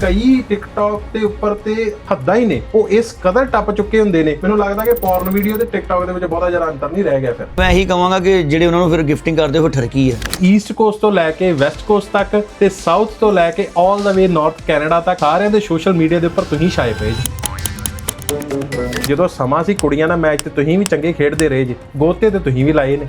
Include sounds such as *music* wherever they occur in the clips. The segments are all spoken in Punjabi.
ਕਈ ਟਿਕਟੌਕ ਦੇ ਉੱਪਰ ਤੇ ਹੱਦਾਂ ਹੀ ਨੇ। ਉਹ ਇਸ ਕਦਰ ਟੱਪ ਚੁੱਕੇ ਹੁੰਦੇ ਨੇ। ਮੈਨੂੰ ਲੱਗਦਾ ਕਿ ਪੌਰਨ ਵੀਡੀਓ ਤੇ ਟਿਕਟੌਕ ਦੇ ਵਿੱਚ ਬਹੁਤਾ ਜ਼ਿਆਦਾ ਅੰਤਰ ਨਹੀਂ ਰਹਿ ਗਿਆ ਫਿਰ। ਮੈਂ ਇਹੀ ਕਹਾਂਗਾ ਕਿ ਜਿਹੜੇ ਉਹਨਾਂ ਨੂੰ ਫਿਰ ਗਿਫਟਿੰਗ ਕਰਦੇ ਉਹ ਠਰਕੀ ਹੈ ਈਸਟ ਕੋਸਟ ਤੋਂ ਲੈ ਕੇ ਵੈਸਟ ਕੋਸਟ ਤੱਕ ਤੇ ਸਾਊਥ ਤੋਂ ਲੈ ਕੇ 올 ਦਾ ਵੇ ਨਾਰਥ ਕੈਨੇਡਾ ਤੱਕ ਸਾਰਿਆਂ ਦੇ ਸੋਸ਼ਲ ਮੀਡੀਆ ਦੇ ਉੱਪਰ ਤੁਸੀਂ ਛਾਏ ਪਏ ਜੀ। ਜਦੋਂ ਸਮਾਂ ਸੀ ਕੁੜੀਆਂ ਦਾ ਮੈਚ ਤੇ ਤੁਸੀਂ ਵੀ ਚੰਗੇ ਖੇਡਦੇ ਰਹੇ ਜੀ। ਗੋਤੇ ਤੇ ਤੁਸੀਂ ਵੀ ਲਾਏ ਨੇ।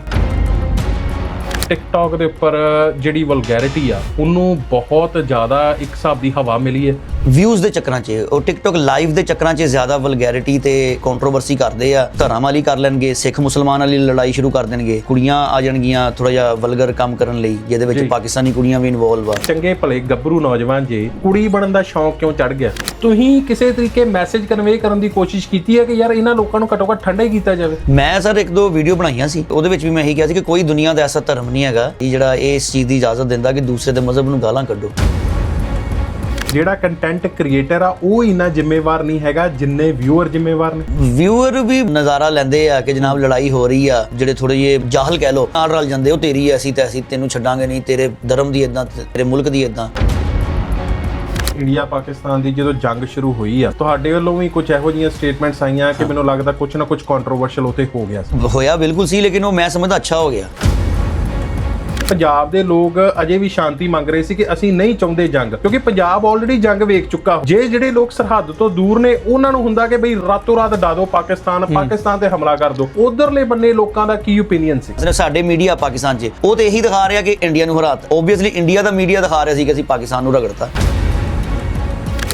ਟਿਕਟੌਕ ਦੇ ਉੱਪਰ ਜਿਹੜੀ ਵਲਗੈਰਿਟੀ ਆ ਉਹਨੂੰ ਬਹੁਤ ਜ਼ਿਆਦਾ ਇੱਕ ਹਿਸਾਬ ਦੀ ਹਵਾ ਮਿਲੀ ਹੈ। ਵਿਊਜ਼ ਦੇ ਚੱਕਰਾਂ 'ਚ ਉਹ ਟਿਕਟੌਕ ਲਾਈਵ ਦੇ ਚੱਕਰਾਂ 'ਚ ਜ਼ਿਆਦਾ ਵਲਗੈਰਿਟੀ ਤੇ ਕੰਟਰੋਵਰਸੀ ਕਰਦੇ ਆ। ਧਰਮ ਵਾਲੀ ਕਰ ਲੈਣਗੇ ਸਿੱਖ ਮੁਸਲਮਾਨ ਵਾਲੀ ਲੜਾਈ ਸ਼ੁਰੂ ਕਰ ਦੇਣਗੇ। ਕੁੜੀਆਂ ਆ ਜਾਣਗੀਆਂ ਥੋੜਾ ਜਿਹਾ ਵਲਗਰ ਕੰਮ ਕਰਨ ਲਈ ਜਿਹਦੇ ਵਿੱਚ। ਪਾਕਿਸਤਾਨੀ ਕੁੜੀਆਂ ਵੀ ਇਨਵੋਲਵ ਆ। ਚੰਗੇ ਭਲੇ ਗੱਭਰੂ ਨੌਜਵਾਨ ਜੇ ਕੁੜੀ ਬਣਨ ਦਾ ਸ਼ੌਂਕ ਕਿਉਂ ਚੜ ਗਿਆ? ਤੁਸੀਂ ਕਿਸੇ ਤਰੀਕੇ ਮੈਸੇਜ ਕਨਵੇ ਕਰਨ ਦੀ ਕੋਸ਼ਿਸ਼ ਕੀਤੀ ਹੈ ਕਿ ਯਾਰ ਇਹਨਾਂ ਲੋਕਾਂ ਨੂੰ ਘੱਟੋ ਘੱਟ ਠੰਡਾ ਕੀਤਾ ਜਾਵੇ? ਮੈਂ ਸਰ ਇੱਕ ਦੋ ਵੀਡੀਓ ਬਣਾਈਆਂ ਸੀ ਉਹਦੇ ਵਿੱਚ ਵੀ ਮੈਂ ਇਹੀ ਕਿਹਾ ਸੀ ਕਿ ਕੋਈ ਦੁਨੀਆ ਦਾ ਐਸਾ ਧਰਮ ਨਹੀਂ ਹੈਗਾ। ਕਿ ਜਿਹੜਾ ਇਸ ਚੀਜ਼ ਦੀ ਇਜਾਜ਼ਤ ਦਿੰਦਾ ਕਿ ਦੂਸਰੇ ਦੇ ਮਜ਼ਹਬ ਨੂੰ ਗਾਲਾਂ ਕੱਢੋ। ਜਿਹੜਾ ਕੰਟੈਂਟ ਕ੍ਰੀਏਟਰ ਆ ਉਹ ਇੰਨਾ ਜ਼ਿੰਮੇਵਾਰ ਨਹੀਂ ਹੈਗਾ ਜਿੰਨੇ ਵਿਊਅਰ ਜ਼ਿੰਮੇਵਾਰ ਨੇ। ਵਿਊਅਰ ਵੀ ਨਜ਼ਾਰਾ ਲੈਂਦੇ ਆ ਕਿ ਜਨਾਬ ਲੜਾਈ ਹੋ ਰਹੀ ਆ ਜਿਹੜੇ ਥੋੜੇ ਜਿਹੇ ਜਾਹਲ ਕਹਿ ਲੋ ਨਾਲ ਰਲ ਜਾਂਦੇ ਉਹ ਤੇਰੀ ਐਸੀ ਤੇ ਅਸੀਂ ਤੈਨੂੰ ਛੱਡਾਂਗੇ ਨਹੀਂ ਤੇਰੇ ਧਰਮ ਦੀ ਇਦਾਂ ਤੇਰੇ ਮੁਲਕ ਦੀ ਇਦਾਂ ਇੰਡੀਆ ਪਾਕਿਸਤਾਨ ਦੀ ਜਦੋਂ ਜੰਗ ਸ਼ੁਰੂ ਹੋਈ ਆ ਤੁਹਾਡੇ ਵੱਲੋਂ ਵੀ ਕੁਝ ਇਹੋ ਜਿਹੀਆਂ ਸਟੇਟਮੈਂਟਸ ਆਈਆਂ ਕਿ ਮੈਨੂੰ ਲੱਗਦਾ ਕੁਝ ਨਾ ਕੁਝ ਕੰਟਰੋਵਰਸ਼ਲ ਉਤੇ ਹੋ ਗਿਆ ਸੀ। ਹੋਇਆ ਬਿਲਕੁਲ ਸੀ ਲੇਕਿਨ ਉਹ ਮੈਂ ਸਮਝਦਾ ਅੱਛਾ ਹੋ ਗਿਆ। ਪੰਜਾਬ ਦੇ ਲੋਕ ਅਜੇ ਵੀ ਸ਼ਾਂਤੀ ਮੰਗ ਰਹੇ ਸੀ ਕਿ ਅਸੀਂ ਨਹੀਂ ਚਾਹੁੰਦੇ ਜੰਗ ਕਿਉਂਕਿ ਪੰਜਾਬ ਆਲਰੇਡੀ ਜੰਗ ਵੇਖ ਚੁੱਕਾ। ਜੇ ਜਿਹੜੇ ਲੋਕ ਸਰਹੱਦ ਤੋਂ ਦੂਰ ਨੇ ਉਹਨਾਂ ਨੂੰ ਹੁੰਦਾ ਕਿ ਬਈ ਰਾਤੋਂ ਰਾਤ ਡਾ ਦਿਓ ਪਾਕਿਸਤਾਨ ਪਾਕਿਸਤਾਨ ਤੇ ਹਮਲਾ ਕਰ ਦਿਓ ਉਧਰਲੇ ਬੰਨੇ ਲੋਕਾਂ ਦਾ ਕੀ ਓਪੀਨੀਅਨ ਸੀ? ਸਿਰਫ ਸਾਡੇ ਮੀਡੀਆ ਪਾਕਿਸਤਾਨ 'ਚ। ਉਹ ਤੇ ਇਹੀ ਦਿਖਾ ਰਿਹਾ ਕਿ ਇੰਡੀਆ ਨੂੰ ਹਰਾਤ। ਓਬਵੀਅਸਲੀ ਇੰਡੀਆ ਦਾ ਮੀਡੀਆ ਦਿਖਾ ਰਿਹਾ ਸੀ ਕਿ ਅਸੀਂ ਪਾਕਿਸਤਾਨ ਨੂੰ ਰਗੜਤਾ।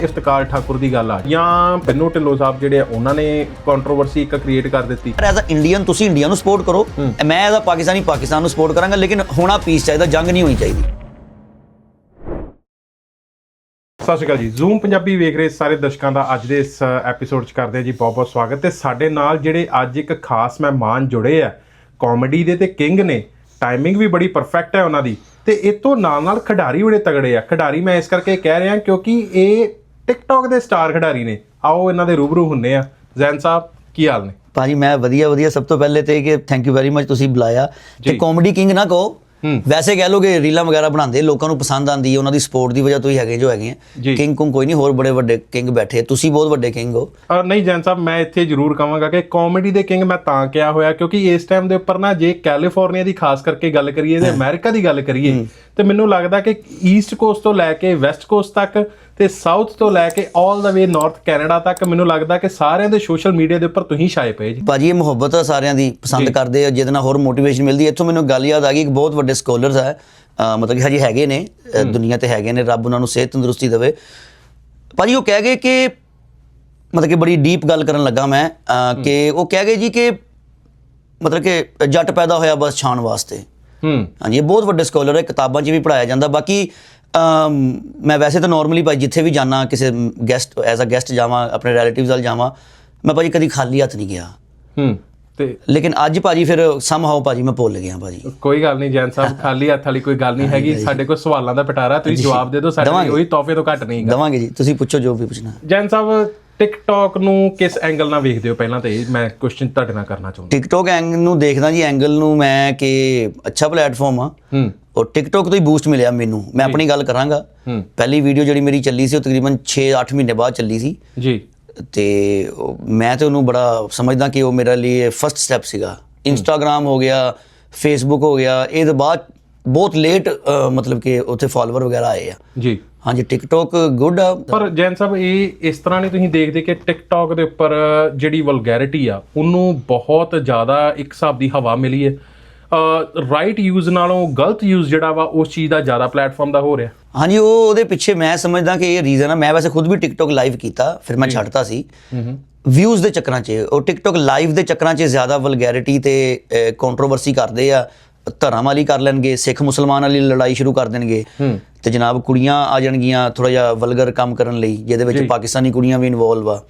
ਇਫਤਕਾਰ ਠਾਕੁਰ ਦੀ ਗੱਲ ਆ। ਜਾਂ ਬੰਨੂ ਢਿੱਲੋਂ ਸਾਹਿਬ ਜਿਹੜੇ ਆ, ਉਹਨਾਂ ਨੇ ਕੰਟਰੋਵਰਸੀ ਇੱਕ ਕ੍ਰੀਏਟ ਕਰ ਦਿੱਤੀ। ਐਜ਼ ਅ ਇੰਡੀਅਨ ਤੁਸੀਂ ਇੰਡੀਆ ਨੂੰ ਸਪੋਰਟ ਕਰੋ। ਮੈਂ ਐਜ਼ ਅ ਪਾਕਿਸਤਾਨੀ ਪਾਕਿਸਤਾਨ ਨੂੰ ਸਪੋਰਟ ਕਰਾਂਗਾ ਲੇਕਿਨ ਹੋਣਾ ਪੀਸ ਚਾਹੀਦਾ ਜੰਗ ਨਹੀਂ ਹੋਣੀ ਚਾਹੀਦੀ। ਸਤਿ ਸ਼੍ਰੀ ਅਕਾਲ ਜੀ। ਜ਼ੂਮ ਪੰਜਾਬੀ ਵੇਖ ਰਹੇ ਸਾਰੇ ਦਰਸ਼ਕਾਂ ਦਾ ਅੱਜ ਦੇ ਇਸ ਐਪੀਸੋਡ 'ਚ ਕਰਦੇ ਹਾਂ ਜੀ ਬਹੁਤ ਬਹੁਤ ਸਵਾਗਤ। ਤੇ ਸਾਡੇ ਨਾਲ ਜਿਹੜੇ ਅੱਜ ਇੱਕ ਖਾਸ ਮਹਿਮਾਨ ਜੁੜੇ ਆ ਕਾਮੇਡੀ ਦੇ ਤੇ ਕਿੰਗ ਨੇ ਟਾਈਮਿੰਗ ਵੀ ਬੜੀ ਪਰਫੈਕਟ ਹੈ ਉਹਨਾਂ ਦੀ। ਤੇ ਇਹ ਤੋਂ ਨਾਲ ਨਾਲ ਖਿਡਾਰੀ ਬੜੇ ਤਗੜੇ ਆ। ਖਿਡਾਰੀ ਮੈਂ ਇਸ ਕਰਕੇ ਕਹਿ ਰਿਹਾ ਕਿਉਂਕਿ ਇਹ ਟਿਕਟੌਕ ਦੇ ਸਟਾਰ ਖਿਡਾਰੀ ਨੇ। ਆਓ ਇਹਨਾਂ ਦੇ ਰੂਬਰੂ ਹੁੰਨੇ ਆ। ਜ਼ੈਨ ਸਾਹਿਬ ਕੀ ਹਾਲ ਨੇ? ਭਾਜੀ ਮੈਂ ਵਧੀਆ ਵਧੀਆ। ਸਭ ਤੋਂ ਪਹਿਲੇ ਤੇ ਕਿ ਥੈਂਕ ਯੂ ਵੈਰੀ ਮਚ ਤੁਸੀਂ ਬੁਲਾਇਆ। ਤੇ। ਕਾਮੇਡੀ ਕਿੰਗ ਨਾ ਕਹੋ। ਵੈਸੇ ਕਹਿ ਲੋਗੇ ਰੀਲਾਂ ਵਗੈਰਾ ਬਣਾਉਂਦੇ ਲੋਕਾਂ ਨੂੰ ਪਸੰਦ ਆਂਦੀ ਹੈ ਉਹਨਾਂ ਦੀ ਸਪੋਰਟ ਦੀ ਵਜ੍ਹਾ ਤੋਂ ਹੀ ਹੈਗੇ ਜੋ ਹੈਗੇ। ਆ। ਕਿੰਗ ਕੁੰਗ ਕੋਈ ਨਹੀਂ ਹੋਰ ਬੜੇ ਵੱਡੇ ਕਿੰਗ ਬੈਠੇ। ਤੁਸੀਂ ਬਹੁਤ ਵੱਡੇ ਕਿੰਗ ਹੋ। ਨਹੀਂ ਜੈਨ ਸਾਹਿਬ ਮੈਂ ਇੱਥੇ ਜ਼ਰੂਰ ਕਹਾਂਗਾ ਕਿ ਕਾਮੇਡੀ ਦੇ ਕਿੰਗ ਮੈਂ ਤਾਂ ਕਿਹਾ ਹੋਇਆ ਕਿਉਂਕਿ ਇਸ ਟਾਈਮ ਦੇ ਉੱਪਰ ਨਾ ਜੇ ਕੈਲੀਫੋਰਨੀਆ ਦੀ ਖਾਸ ਕਰਕੇ ਗੱਲ ਕਰੀਏ ਤੇ ਅਮਰੀਕਾ ਦੀ ਗੱਲ ਕਰੀਏ ਤੇ ਮੈਨੂੰ ਲੱਗਦਾ ਕਿ ਈਸਟ ਕੋਸਟ ਤੋਂ ਲੈ ਕੇ ਵੈਸਟ ਕੋਸਟ ਤੱਕ ਤੇ ਸਾਊਥ ਤੋਂ ਲੈ ਕੇ 올 ਦਾ ਵੇ ਨਾਰਥ ਕੈਨੇਡਾ ਤੱਕ ਮੈਨੂੰ ਲੱਗਦਾ ਕਿ ਸਾਰਿਆਂ ਦੇ ਸੋਸ਼ਲ ਮੀਡੀਆ ਦੇ ਉੱਪਰ ਤੁਸੀਂ ਛਾਏ ਪਏ ਜੀ। ਭਾਜੀ ਇਹ ਮੁਹੱਬਤ ਆ ਸਾਰਿਆਂ ਦੀ ਪਸੰਦ ਕਰਦੇ ਆ ਜਿਹਦੇ ਨਾਲ ਹੋਰ ਮੋਟੀਵੇਸ਼ਨ ਮਿਲਦੀ ਇੱਥੋਂ ਮੈਨੂੰ ਗੱਲ ਯਾਦ ਆ ਗਈ ਇੱਕ ਬਹੁਤ ਵੱਡੇ ਸਕੋਲਰਸ ਅਹ ਮਤਲਬ ਕਿ ਹਜੇ ਹੈਗੇ ਨੇ ਦੁਨੀਆ ਤੇ ਹੈਗੇ ਨੇ ਰੱਬ ਉਹਨਾਂ ਨੂੰ ਸਿਹਤ ਤੰਦਰੁਸਤੀ ਦੇਵੇ। ਭਾਜੀ ਉਹ ਕਹਿ ਗਏ ਕਿ ਮਤਲਬ ਕਿ ਬੜੀ ਡੀਪ ਗੱਲ ਕਰਨ ਲੱਗਾ ਮੈਂ ਕਿ ਉਹ ਕਹਿ ਗਏ ਜੀ ਕਿ ਮਤਲਬ ਕਿ ਜੱਟ ਪੈਦਾ ਹੋਇਆ ਬਸ ਛਾਣ ਵਾਸਤੇ। ਹੂੰ। ਹਾਂਜੀ ਇਹ ਬਹੁਤ ਵੱਡੇ ਸਕਾਲਰ ਹੈ ਕਿਤਾਬਾਂ 'ਚ ਵੀ ਪੜਾਇਆ ਜਾਂਦਾ। ਬਾਕੀ ਮੈਂ ਵੈਸੇ ਤਾਂ ਨਾਰਮਲੀ ਭਾਈ ਜਿੱਥੇ ਵੀ ਜਾਣਾ ਕਿਸੇ ਗੈਸਟ ਐਜ਼ ਅ ਗੈਸਟ ਜਾਵਾਂ ਆਪਣੇ ਰਿਲੇਟਿਵਸ ਨਾਲ ਜਾਵਾਂ ਮੈਂ ਭਾਜੀ ਕਦੀ ਖਾਲੀ ਹੱਥ ਨਹੀਂ ਗਿਆ। ਹੂੰ ਤੇ ਲੇਕਿਨ ਅੱਜ ਭਾਜੀ ਫਿਰ ਸਮਹਾਉ ਭਾਜੀ ਮੈਂ ਭੁੱਲ ਗਿਆ ਭਾਜੀ। ਕੋਈ ਗੱਲ ਨਹੀਂ ਜੈਨ ਸਾਹਿਬ ਖਾਲੀ ਹੱਥ ਵਾਲੀ ਕੋਈ ਗੱਲ ਨਹੀਂ ਹੈਗੀ ਸਾਡੇ ਕੋਲ ਸਵਾਲਾਂ ਦਾ ਪਟਾਰਾ ਤੁਸੀਂ ਜਵਾਬ ਦੇ ਦਿਓ ਸਾਡੇ। ਉਹੀ ਤੋਹਫੇ ਤੋਂ ਘੱਟ ਨਹੀਂ ਦਵਾਂਗੇ ਜੀ ਤੁਸੀਂ ਪੁੱਛੋ ਜੋ ਵੀ ਪੁੱਛਣਾ। ਜੈਨ ਸਾਹਿਬ ਟਿਕਟੌਕ ਨੂੰ ਕਿਸ ਐਂਗਲ ਨਾਲ ਵੇਖਦੇ ਹੋ ਪਹਿਲਾਂ ਤਾਂ? ਇਹ ਮੈਂ ਕੁਐਸਚਨ ਤੁਹਾਡੇ ਨਾਲ ਕਰਨਾ ਚਾਹੁੰਦਾ। ਟਿਕਟੌਕ ਐਂਗਲ ਨੂੰ ਦੇਖਦਾ ਜੀ ਐਂਗਲ ਨੂੰ ਮੈਂ ਕਿ ਅੱਛਾ ਪਲੇਟਫਾਰਮ ਆ। ਹੂੰ। ਔਰ ਟਿਕਟੌਕ ਤੋਂ ਹੀ ਬੂਸਟ ਮਿਲਿਆ ਮੈਨੂੰ। ਮੈਂ ਆਪਣੀ ਗੱਲ ਕਰਾਂਗਾ। ਹੂੰ। ਪਹਿਲੀ ਵੀਡੀਓ ਜਿਹੜੀ ਮੇਰੀ ਚੱਲੀ ਸੀ ਉਹ ਤਕਰੀਬਨ 6-8 ਮਹੀਨੇ ਬਾਅਦ ਚੱਲੀ ਸੀ। ਜੀ। ਤੇ ਮੈਂ ਤੇ ਉਹਨੂੰ ਬੜਾ ਸਮਝਦਾ ਕਿ ਉਹ ਮੇਰੇ ਲਈ ਫਰਸਟ ਸਟੈਪ ਸੀਗਾ। ਇੰਸਟਾਗ੍ਰam ਹੋ ਗਿਆ ਫੇਸਬੁੱਕ ਹੋ ਗਿਆ ਇਹ ਤੋਂ ਬਾਅਦ ਬਹੁਤ ਲੇਟ ਮਤਲਬ ਕਿ ਉੱਥੇ ਫਾਲੋਅਰ ਵਗੈਰਾ ਆਏ ਆ। ਜੀ। ਹਾਂਜੀ ਟਿਕਟੌਕ ਗੁੱਡ ਆ। ਪਰ ਜੈਨ ਸਾਹਿਬ ਇਹ ਇਸ ਤਰ੍ਹਾਂ ਨਹੀਂ ਤੁਸੀਂ ਦੇਖਦੇ ਕਿ ਟਿਕਟੌਕ ਦੇ ਉੱਪਰ ਜਿਹੜੀ ਵਲਗੈਰਿਟੀ ਆ ਉਹਨੂੰ ਬਹੁਤ ਜ਼ਿਆਦਾ ਇੱਕ ਹਿਸਾਬ ਦੀ ਹਵਾ ਮਿਲੀ ਹੈ। ਰਾਈਟ ਯੂਜ਼ ਨਾਲੋਂ ਗਲਤ ਯੂਜ਼ ਜਿਹੜਾ ਵਾ ਉਸ ਚੀਜ਼ ਦਾ ਜ਼ਿਆਦਾ ਪਲੇਟਫਾਰਮ ਦਾ ਹੋ ਰਿਹਾ। ਹਾਂਜੀ ਉਹ ਉਹਦੇ ਪਿੱਛੇ ਮੈਂ ਸਮਝਦਾ ਕਿ ਇਹ ਰੀਜ਼ਨ ਆ। ਮੈਂ ਵੈਸੇ ਖੁਦ ਵੀ ਟਿਕਟੌਕ ਲਾਈਵ ਕੀਤਾ ਫਿਰ ਮੈਂ ਛੱਡਤਾ ਸੀ। ਵਿਊਜ਼ ਦੇ ਚੱਕਰਾਂ 'ਚ ਉਹ ਟਿਕਟੌਕ ਲਾਈਵ ਦੇ ਚੱਕਰਾਂ 'ਚ ਜ਼ਿਆਦਾ ਵਲਗੈਰਿਟੀ ਤੇ ਕੰਟਰੋਵਰਸੀ ਕਰਦੇ ਆ। ਧਰਮ ਵਾਲੀ ਕਰ ਲੈਣਗੇ ਸਿੱਖ ਮੁਸਲਮਾਨ ਵਾਲੀ ਲੜਾਈ ਸ਼ੁਰੂ ਕਰ ਦੇਣਗੇ। ਤੇ ਜਨਾਬ ਕੁੜੀਆਂ ਆ ਜਾਣਗੀਆਂ ਥੋੜਾ ਜਿਹਾ ਵਲਗਰ ਕੰਮ ਕਰਨ ਲਈ ਜਿਹਦੇ ਵਿੱਚ ਪਾਕਿਸਤਾਨੀ ਕੁੜੀਆਂ ਵੀ ਇਨਵੋਲਵ ਆ।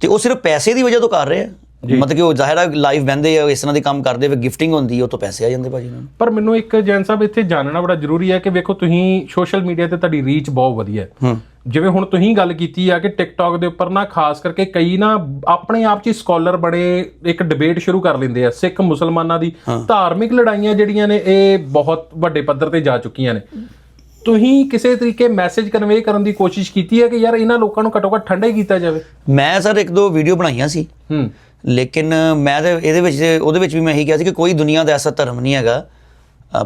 ਤੇ ਉਹ ਸਿਰਫ ਪੈਸੇ ਦੀ ਵਜ੍ਹਾ ਤੋਂ ਕਰ ਰਹੇ ਆ। ਮਤਲਬ ਕਿ ਉਹ ਜ਼ਾਹਿਰ ਆ ਲਾਈਵ ਬਹਿੰਦੇ ਆ ਇਸ ਤਰ੍ਹਾਂ ਦੇ ਕੰਮ ਕਰਦੇ ਵੇ ਗਿਫਟਿੰਗ ਹੁੰਦੀ ਉਹ ਤੋਂ ਪੈਸੇ ਆ ਜਾਂਦੇ ਭਾਜੀ ਉਹਨਾਂ ਨੂੰ। ਪਰ ਮੈਨੂੰ ਇੱਕ ਜੈਨ ਸਾਹਿਬ ਇੱਥੇ ਜਾਣਨਾ ਬੜਾ ਜ਼ਰੂਰੀ ਹੈ ਕਿ ਵੇਖੋ ਤੁਸੀਂ ਸੋਸ਼ਲ ਮੀਡੀਆ ਤੇ ਤੁਹਾਡੀ ਰੀਚ ਬਹੁਤ ਵਧੀਆ ਹੈ। ਜਿਵੇਂ ਹੁਣ ਤੁਸੀਂ ਗੱਲ ਕੀਤੀ ਆ ਕਿ ਟਿਕਟੌਕ ਦੇ ਉੱਪਰ ਨਾ ਖਾਸ ਕਰਕੇ ਕਈ ਨਾ ਆਪਣੇ ਆਪ 'ਚ ਹੀ ਸਕਾਲਰ ਬੜੇ ਇੱਕ ਡਿਬੇਟ ਸ਼ੁਰੂ ਕਰ ਲੈਂਦੇ ਆ ਸਿੱਖ ਮੁਸਲਮਾਨਾਂ ਦੀ। ਧਾਰਮਿਕ ਲੜਾਈਆਂ ਜਿਹੜੀਆਂ ਨੇ ਇਹ ਬਹੁਤ ਵੱਡੇ ਪੱਧਰ ਤੇ ਜਾ ਚੁੱਕੀਆਂ ਨੇ। ਤੁਸੀਂ ਕਿਸੇ ਤਰੀਕੇ ਮੈਸੇਜ ਕਨਵੇ ਕਰਨ ਦੀ ਕੋਸ਼ਿਸ਼ ਕੀਤੀ ਹੈ ਕਿ ਯਾਰ ਇਹਨਾਂ ਲੋਕਾਂ ਨੂੰ ਘੱਟੋ ਘੱਟ ਠੰਡਾ ਹੀ ਕੀਤਾ ਜਾਵੇ? ਮੈਂ ਸਰ ਇੱਕ ਦੋ ਵੀਡੀਓ ਬਣਾਈਆਂ ਸੀ। ਹੂੰ। ਲੇਕਿਨ ਮੈਂ ਤੇ ਇਹਦੇ ਵਿੱਚ ਉਹਦੇ ਵਿੱਚ ਵੀ ਮੈਂ ਇਹੀ ਕਿਹਾ ਸੀ ਕਿ ਕੋਈ ਦੁਨੀਆ ਦਾ ਐਸਾ ਧਰਮ ਨਹੀਂ ਹੈਗਾ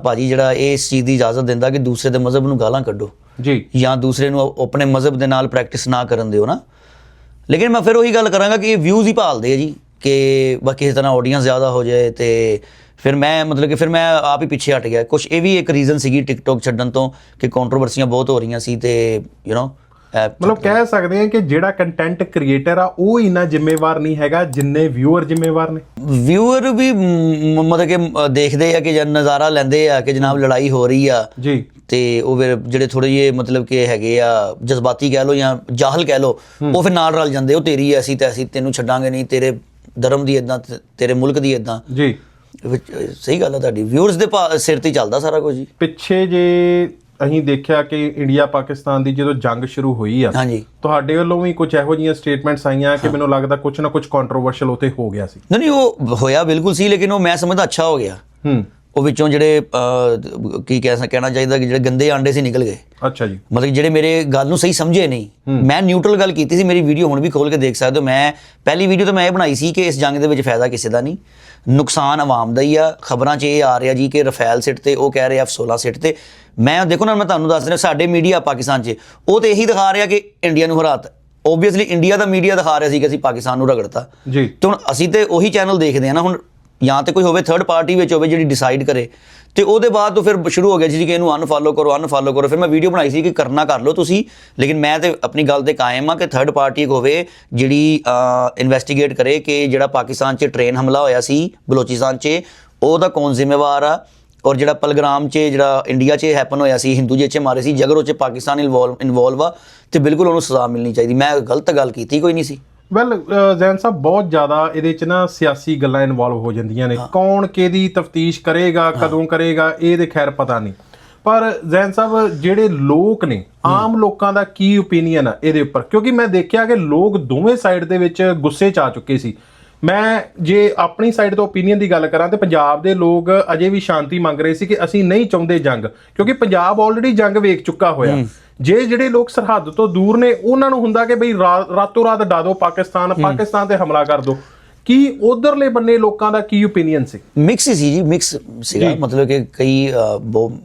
ਭਾਜੀ ਜਿਹੜਾ ਇਹ ਇਸ ਚੀਜ਼ ਦੀ ਇਜਾਜ਼ਤ ਦਿੰਦਾ ਕਿ ਦੂਸਰੇ ਦੇ ਮਜ਼ਹਬ ਨੂੰ ਗਾਲਾਂ ਕੱਢੋ। ਜੀ। ਜਾਂ ਦੂਸਰੇ ਨੂੰ ਆਪਣੇ ਮਜ਼ਹਬ ਦੇ ਨਾਲ ਪ੍ਰੈਕਟਿਸ ਨਾ ਕਰਨ ਦਿਓ ਨਾ। ਲੇਕਿਨ ਮੈਂ ਫਿਰ ਉਹੀ ਗੱਲ ਕਰਾਂਗਾ ਕਿ ਇਹ ਵਿਊਜ਼ ਹੀ ਭਾਲਦੇ ਆ ਜੀ ਕਿ ਬਸ ਕਿਸੇ ਤਰ੍ਹਾਂ ਆਡੀਅנס ਜ਼ਿਆਦਾ ਹੋ ਜਾਏ ਤੇ ਫਿਰ ਮੈਂ ਮਤਲਬ ਕਿ ਫਿਰ ਮੈਂ ਆਪ ਹੀ ਪਿੱਛੇ ਹਟ ਗਿਆ। ਕੁਝ ਇਹ ਵੀ ਇੱਕ ਰੀਜ਼ਨ ਸੀਗੀ ਟਿਕਟੌਕ ਛੱਡਣ ਤੋਂ ਕਿ ਕੰਟਰੋਵਰਸੀਆਂ ਬਹੁਤ ਹੋ ਰਹੀਆਂ ਸੀ ਤੇ ਯੂ ਨੋ ਮਤਲਬ ਕਹਿ ਸਕਦੇ ਹਾਂ ਕਿ ਜਿਹੜਾ ਕੰਟੈਂਟ ਕ੍ਰੀਏਟਰ ਆ ਉਹ ਇੰਨਾ ਜ਼ਿੰਮੇਵਾਰ ਨਹੀਂ ਹੈਗਾ ਜਿੰਨੇ ਵਿਊਅਰ ਜ਼ਿੰਮੇਵਾਰ ਨੇ। ਵਿਊਅਰ ਵੀ ਮਤਲਬ ਕਿ ਦੇਖਦੇ ਆ ਕਿ ਜਦ ਨਜ਼ਾਰਾ ਲੈਂਦੇ ਆ ਕਿ ਜਨਾਬ ਲੜਾਈ ਹੋ ਰਹੀ ਆ। ਜੀ। ਤੇ ਉਹ ਫਿਰ ਜਿਹੜੇ ਥੋੜੇ ਜਿਹੇ ਮਤਲਬ ਕਿ ਹੈਗੇ ਆ ਜਜ਼ਬਾਤੀ ਕਹਿ ਲੋ ਜਾਂ ਜਾਹਲ ਕਹਿ ਲੋ ਉਹ ਫਿਰ ਨਾਲ ਰਲ ਜਾਂਦੇ ਉਹ ਤੇਰੀ ਐਸੀ ਤੈਸੀ ਤੈਨੂੰ ਛੱਡਾਂਗੇ ਨਹੀਂ ਤੇਰੇ ਧਰਮ ਦੀ ਇਦਾਂ ਤੇਰੇ ਮੁਲਕ ਦੀ ਇਦਾਂ ਜੀ। ਸਹੀ ਗੱਲ ਆ ਤੁਹਾਡੀ। ਵਿਊਅਰਸ ਦੇ ਸਿਰ ਤੇ ਚੱਲਦਾ ਸਾਰਾ ਕੁਝ ਜੀ। ਪਿੱਛੇ ਜੇ ਅਸੀਂ ਦੇਖਿਆ ਕਿ ਇੰਡੀਆ ਪਾਕਿਸਤਾਨ ਦੀ ਜਦੋਂ ਜੰਗ ਸ਼ੁਰੂ ਹੋਈ ਆ ਹਾਂਜੀ। ਤੁਹਾਡੇ ਵੱਲੋਂ ਵੀ ਕੁਝ ਇਹੋ ਜਿਹੀਆਂ ਸਟੇਟਮੈਂਟਸ ਆਈਆਂ ਕਿ ਮੈਨੂੰ ਲੱਗਦਾ ਕੁਝ ਨਾ ਕੁਝ ਕੰਟਰੋਵਰਸ਼ੀਅਲ ਉਤੇ ਹੋ ਗਿਆ ਸੀ। ਨਹੀਂ ਨਹੀਂ ਉਹ ਹੋਇਆ ਬਿਲਕੁਲ ਸੀ ਲੇਕਿਨ ਉਹ ਮੈਂ ਸਮਝਦਾ ਅੱਛਾ ਹੋ ਗਿਆ। ਹੂੰ। ਉਹ ਵਿੱਚੋਂ ਜਿਹੜੇ ਕੀ ਕਹਿ ਕਹਿਣਾ ਚਾਹੀਦਾ ਕਿ ਜਿਹੜੇ ਗੰਦੇ ਆਂਡੇ ਸੀ ਨਿਕਲ ਗਏ। ਅੱਛਾ ਜੀ। ਮਤਲਬ ਜਿਹੜੇ ਮੇਰੇ ਗੱਲ ਨੂੰ ਸਹੀ ਸਮਝੇ ਨਹੀਂ। ਮੈਂ ਨਿਊਟਰਲ ਗੱਲ ਕੀਤੀ ਸੀ ਮੇਰੀ ਵੀਡੀਓ ਹੁਣ ਵੀ ਖੋਲ ਕੇ ਦੇਖ ਸਕਦੇ ਹੋ। ਮੈਂ ਪਹਿਲੀ ਵੀਡੀਓ ਤਾਂ ਮੈਂ ਇਹ ਬਣਾਈ ਸੀ ਕਿ ਇਸ ਜੰਗ ਦੇ ਵਿੱਚ ਫਾਇਦਾ ਕਿਸੇ ਦਾ ਨਹੀਂ। ਨੁਕਸਾਨ ਆਵਾਮ ਦਾ ਹੀ ਆ। ਖਬਰਾਂ 'ਚ ਇਹ ਆ ਰਿਹਾ ਜੀ ਕਿ ਰਫੇਲ ਸਿੱਟ ਤੇ ਉਹ ਕਹਿ ਰਹੇ F16 ਸਿੱਟ ਤੇ। ਮੈਂ ਦੇਖੋ ਨਾ ਮੈਂ ਤੁਹਾਨੂੰ ਦੱਸ ਰਿਹਾ ਸਾਡੇ ਮੀਡੀਆ ਪਾਕਿਸਤਾਨ 'ਚ ਉਹ ਤੇ ਇਹੀ ਦਿਖਾ ਰਿਹਾ ਕਿ ਇੰਡੀਆ ਨੂੰ ਹਰਾਤਾ। ਓਬਵੀਅਸਲੀ ਇੰਡੀਆ ਦਾ ਮੀਡੀਆ ਦਿਖਾ ਰਿਹਾ ਸੀ ਕਿ ਅਸੀਂ ਪਾਕਿਸਤਾਨ ਨੂੰ ਰਗੜਤਾ। ਜੀ। ਤੇ ਹੁਣ ਅਸੀਂ ਤੇ ਉਹੀ ਚੈਨਲ ਦੇਖਦੇ ਆ ਨਾ ਹੁਣ ਜਾਂ ਤੇ ਕੋਈ ਹੋਵੇ ਥਰਡ ਪਾਰਟੀ ਵਿੱਚ ਹੋਵੇ ਜਿਹੜੀ ਡਿਸਾਈਡ ਕਰੇ। ਤੇ ਉਹਦੇ ਬਾਅਦ ਤੋਂ ਫਿਰ ਸ਼ੁਰੂ ਹੋ ਗਿਆ ਜੀ ਕਿ ਇਹਨੂੰ ਅਨਫੋਲੋ ਕਰੋ ਅਨਫੋਲੋ ਕਰੋ। ਫਿਰ ਮੈਂ ਵੀਡੀਓ ਬਣਾਈ ਸੀ ਕਿ ਕਰਨਾ ਕਰ ਲਓ ਤੁਸੀਂ, ਲੇਕਿਨ ਮੈਂ ਤੇ ਆਪਣੀ ਗੱਲ ਤੇ ਕਾਇਮ ਆ ਕਿ ਥਰਡ ਪਾਰਟੀ ਹੋਵੇ ਜਿਹੜੀ ਇਨਵੈਸਟੀਗੇਟ ਕਰੇ ਕਿ ਜਿਹੜਾ ਪਾਕਿਸਤਾਨ 'ਚ ਟ੍ਰੇਨ ਹਮਲਾ ਹੋਇਆ ਸੀ, ਬਲੋਚਿਸਤਾਨ 'ਚ, ਉਹਦਾ ਕੌਣ ਜ਼ਿੰਮੇਵਾਰ ਆ? ਔਰ ਜਿਹੜਾ ਪਲਗਰਾਮ 'ਚ, ਜਿਹੜਾ ਇੰਡੀਆ 'ਚ ਹੈਪਨ ਹੋਇਆ ਸੀ, ਹਿੰਦੂ ਜੇ 'ਚ ਮਾਰੇ ਸੀ ਜੇਕਰ ਉਹ 'ਚ ਪਾਕਿਸਤਾਨ ਇਨਵੋਲਵ ਇਨਵੋਲਵ ਆ, ਤੇ ਬਿਲਕੁਲ ਉਹਨੂੰ ਸਜ਼ਾ ਮਿਲਣੀ ਚਾਹੀਦੀ। ਮੈਂ ਗਲਤ ਗੱਲ ਕੀਤੀ, ਕੋਈ ਨਹੀਂ ਸੀ। ਵੈਲ ਜ਼ੈਨ ਸਾਹਿਬ ਬਹੁਤ ਜ਼ਿਆਦਾ ਇਹਦੇ ਚ ਨਾ ਸਿਆਸੀ ਗੱਲਾਂ ਇਨਵੋਲਵ ਹੋ ਜਾਂਦੀਆਂ ਨੇ। ਕੌਣ ਕਿਹਦੀ ਤਫਤੀਸ਼ ਕਰੇਗਾ ਕਦੋਂ ਕਰੇਗਾ ਇਹ ਦੇ ਖੈਰ ਪਤਾ ਨਹੀਂ। ਪਰ ਜ਼ੈਨ ਸਾਹਿਬ ਜਿਹੜੇ ਲੋਕ ਨੇ ਆਮ ਲੋਕਾਂ ਦਾ ਕੀ ਓਪੀਨੀਅਨ ਆ ਇਹਦੇ ਉੱਪਰ? ਕਿਉਂਕਿ ਮੈਂ ਦੇਖਿਆ ਕਿ ਲੋਕ ਦੋਵੇਂ ਸਾਈਡ ਦੇ ਵਿੱਚ ਗੁੱਸੇ ਚ ਆ ਚੁੱਕੇ ਸੀ। ਮੈਂ ਜੇ ਆਪਣੀ ਸਾਈਡ ਤੋਂ ਓਪੀਨੀਅਨ ਦੀ ਗੱਲ ਕਰਾਂ ਤੇ ਪੰਜਾਬ ਦੇ ਲੋਕ ਅਜੇ ਵੀ ਸ਼ਾਂਤੀ ਮੰਗ ਰਹੇ ਸੀ ਕਿ ਅਸੀਂ ਨਹੀਂ ਚਾਹੁੰਦੇ ਜੰਗ ਕਿਉਂਕਿ ਪੰਜਾਬ ਆਲਰੇਡੀ ਜੰਗ ਵੇਖ ਚੁੱਕਾ ਹੋਇਆ। ਜੇ ਜਿਹੜੇ ਲੋਕ ਸਰਹੱਦ ਤੋਂ ਦੂਰ ਨੇ ਉਹਨਾਂ ਨੂੰ ਹੁੰਦਾ ਕਿ ਬਈ ਰਾਤੋਂ ਰਾਤ ਡਾ ਦਿਓ ਪਾਕਿਸਤਾਨ ਪਾਕਿਸਤਾਨ ਤੇ ਹਮਲਾ ਕਰ ਦਿਓ ਕੀ ਉਧਰਲੇ ਬੰਨੇ ਲੋਕਾਂ ਦਾ ਕੀ ਓਪੀਨੀਅਨ ਸੀ? ਮਿਕਸ ਸੀ ਜੀ ਮਿਕਸ ਸੀਗਾ। ਮਤਲਬ ਕਿ ਕਈ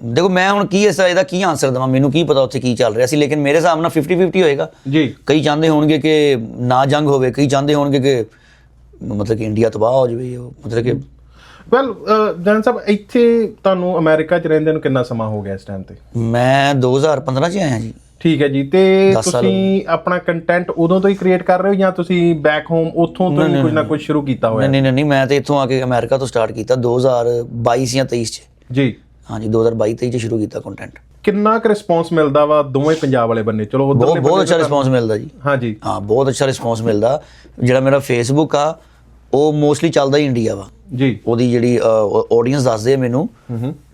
ਦੇਖੋ ਮੈਂ ਹੁਣ ਕੀ ਇਸ ਇਹਦਾ ਕੀ ਆਨਸਰ ਦਵਾਂ? ਮੈਨੂੰ ਕੀ ਪਤਾ ਉੱਥੇ ਕੀ ਚੱਲ ਰਿਹਾ ਸੀ? ਲੇਕਿਨ ਮੇਰੇ ਹਿਸਾਬ ਨਾਲ 50 50 ਹੋਏਗਾ। ਜੀ। ਕਈ ਚਾਹੁੰਦੇ ਹੋਣਗੇ ਕਿ ਨਾ ਜੰਗ ਹੋਵੇ ਕਈ ਚਾਹੁੰਦੇ ਹੋਣਗੇ ਕਿ ਮਤਲਬ ਕਿ ਇੰਡੀਆ ਤਬਾਹ ਹੋ ਜਾਵੇ ਉਹ ਮਤਲਬ ਕਿ ਵੈਲ ਜਨ ਸਾਹਿਬ ਇੱਥੇ ਤੁਹਾਨੂੰ ਅਮਰੀਕਾ ਚ ਰਹਿੰਦੇ ਨੂੰ ਕਿੰਨਾ ਸਮਾਂ ਹੋ ਗਿਆ ਇਸ ਟਾਈਮ ਤੇ? ਮੈਂ 2015 ਚ ਆਇਆ ਜੀ। ਠੀਕ ਹੈ ਜੀ ਤੇ ਤੁਸੀਂ ਆਪਣਾ ਕੰਟੈਂਟ ਉਦੋਂ ਤੋਂ ਹੀ ਕ੍ਰੀਏਟ ਕਰ ਰਹੇ ਹੋ ਜਾਂ ਤੁਸੀਂ ਬੈਕ ਹੋਮ ਉੱਥੋਂ ਤੋਂ ਹੀ ਕੁਝ ਨਾ ਕੁਝ ਸ਼ੁਰੂ ਕੀਤਾ ਹੋਇਆ? ਨਹੀਂ ਨਹੀਂ ਨਹੀਂ ਮੈਂ ਤੇ ਇੱਥੋਂ ਆ ਕੇ ਅਮਰੀਕਾ ਤੋਂ ਸਟਾਰਟ ਕੀਤਾ 2022 ਜਾਂ 23 ਚ। ਜੀ। ਹਾਂਜੀ 2022 23 ਚ ਸ਼ੁਰੂ ਕੀਤਾ ਕੰਟੈਂਟ ਕਿੰਨਾ ਕੁ ਰਿਸਪੌਂਸ ਮਿਲਦਾ ਵਾ ਦੋਵੇਂ ਪੰਜਾਬ ਵਾਲੇ ਬੰਨੇ? ਚਲੋ ਉਧਰਲੇ ਬਹੁਤ ਅੱਛਾ ਰਿਸਪੌਂਸ ਮਿਲਦਾ ਜੀ। ਹਾਂਜੀ ਹਾਂ ਬਹੁਤ ਅੱਛਾ ਰਿਸਪੌਂਸ ਮਿਲਦਾ। ਜਿਹੜਾ ਮੇਰਾ ਫੇਸਬੁੱਕ ਆ ਉਹ ਮੋਸਟਲੀ ਚੱਲਦਾ ਹੀ ਇੰਡੀਆ ਵਾ। ਜੀ। ਉਹਦੀ ਜਿਹੜੀ ਆਡੀਅנס ਦੱਸਦੇ ਆ ਮੈਨੂੰ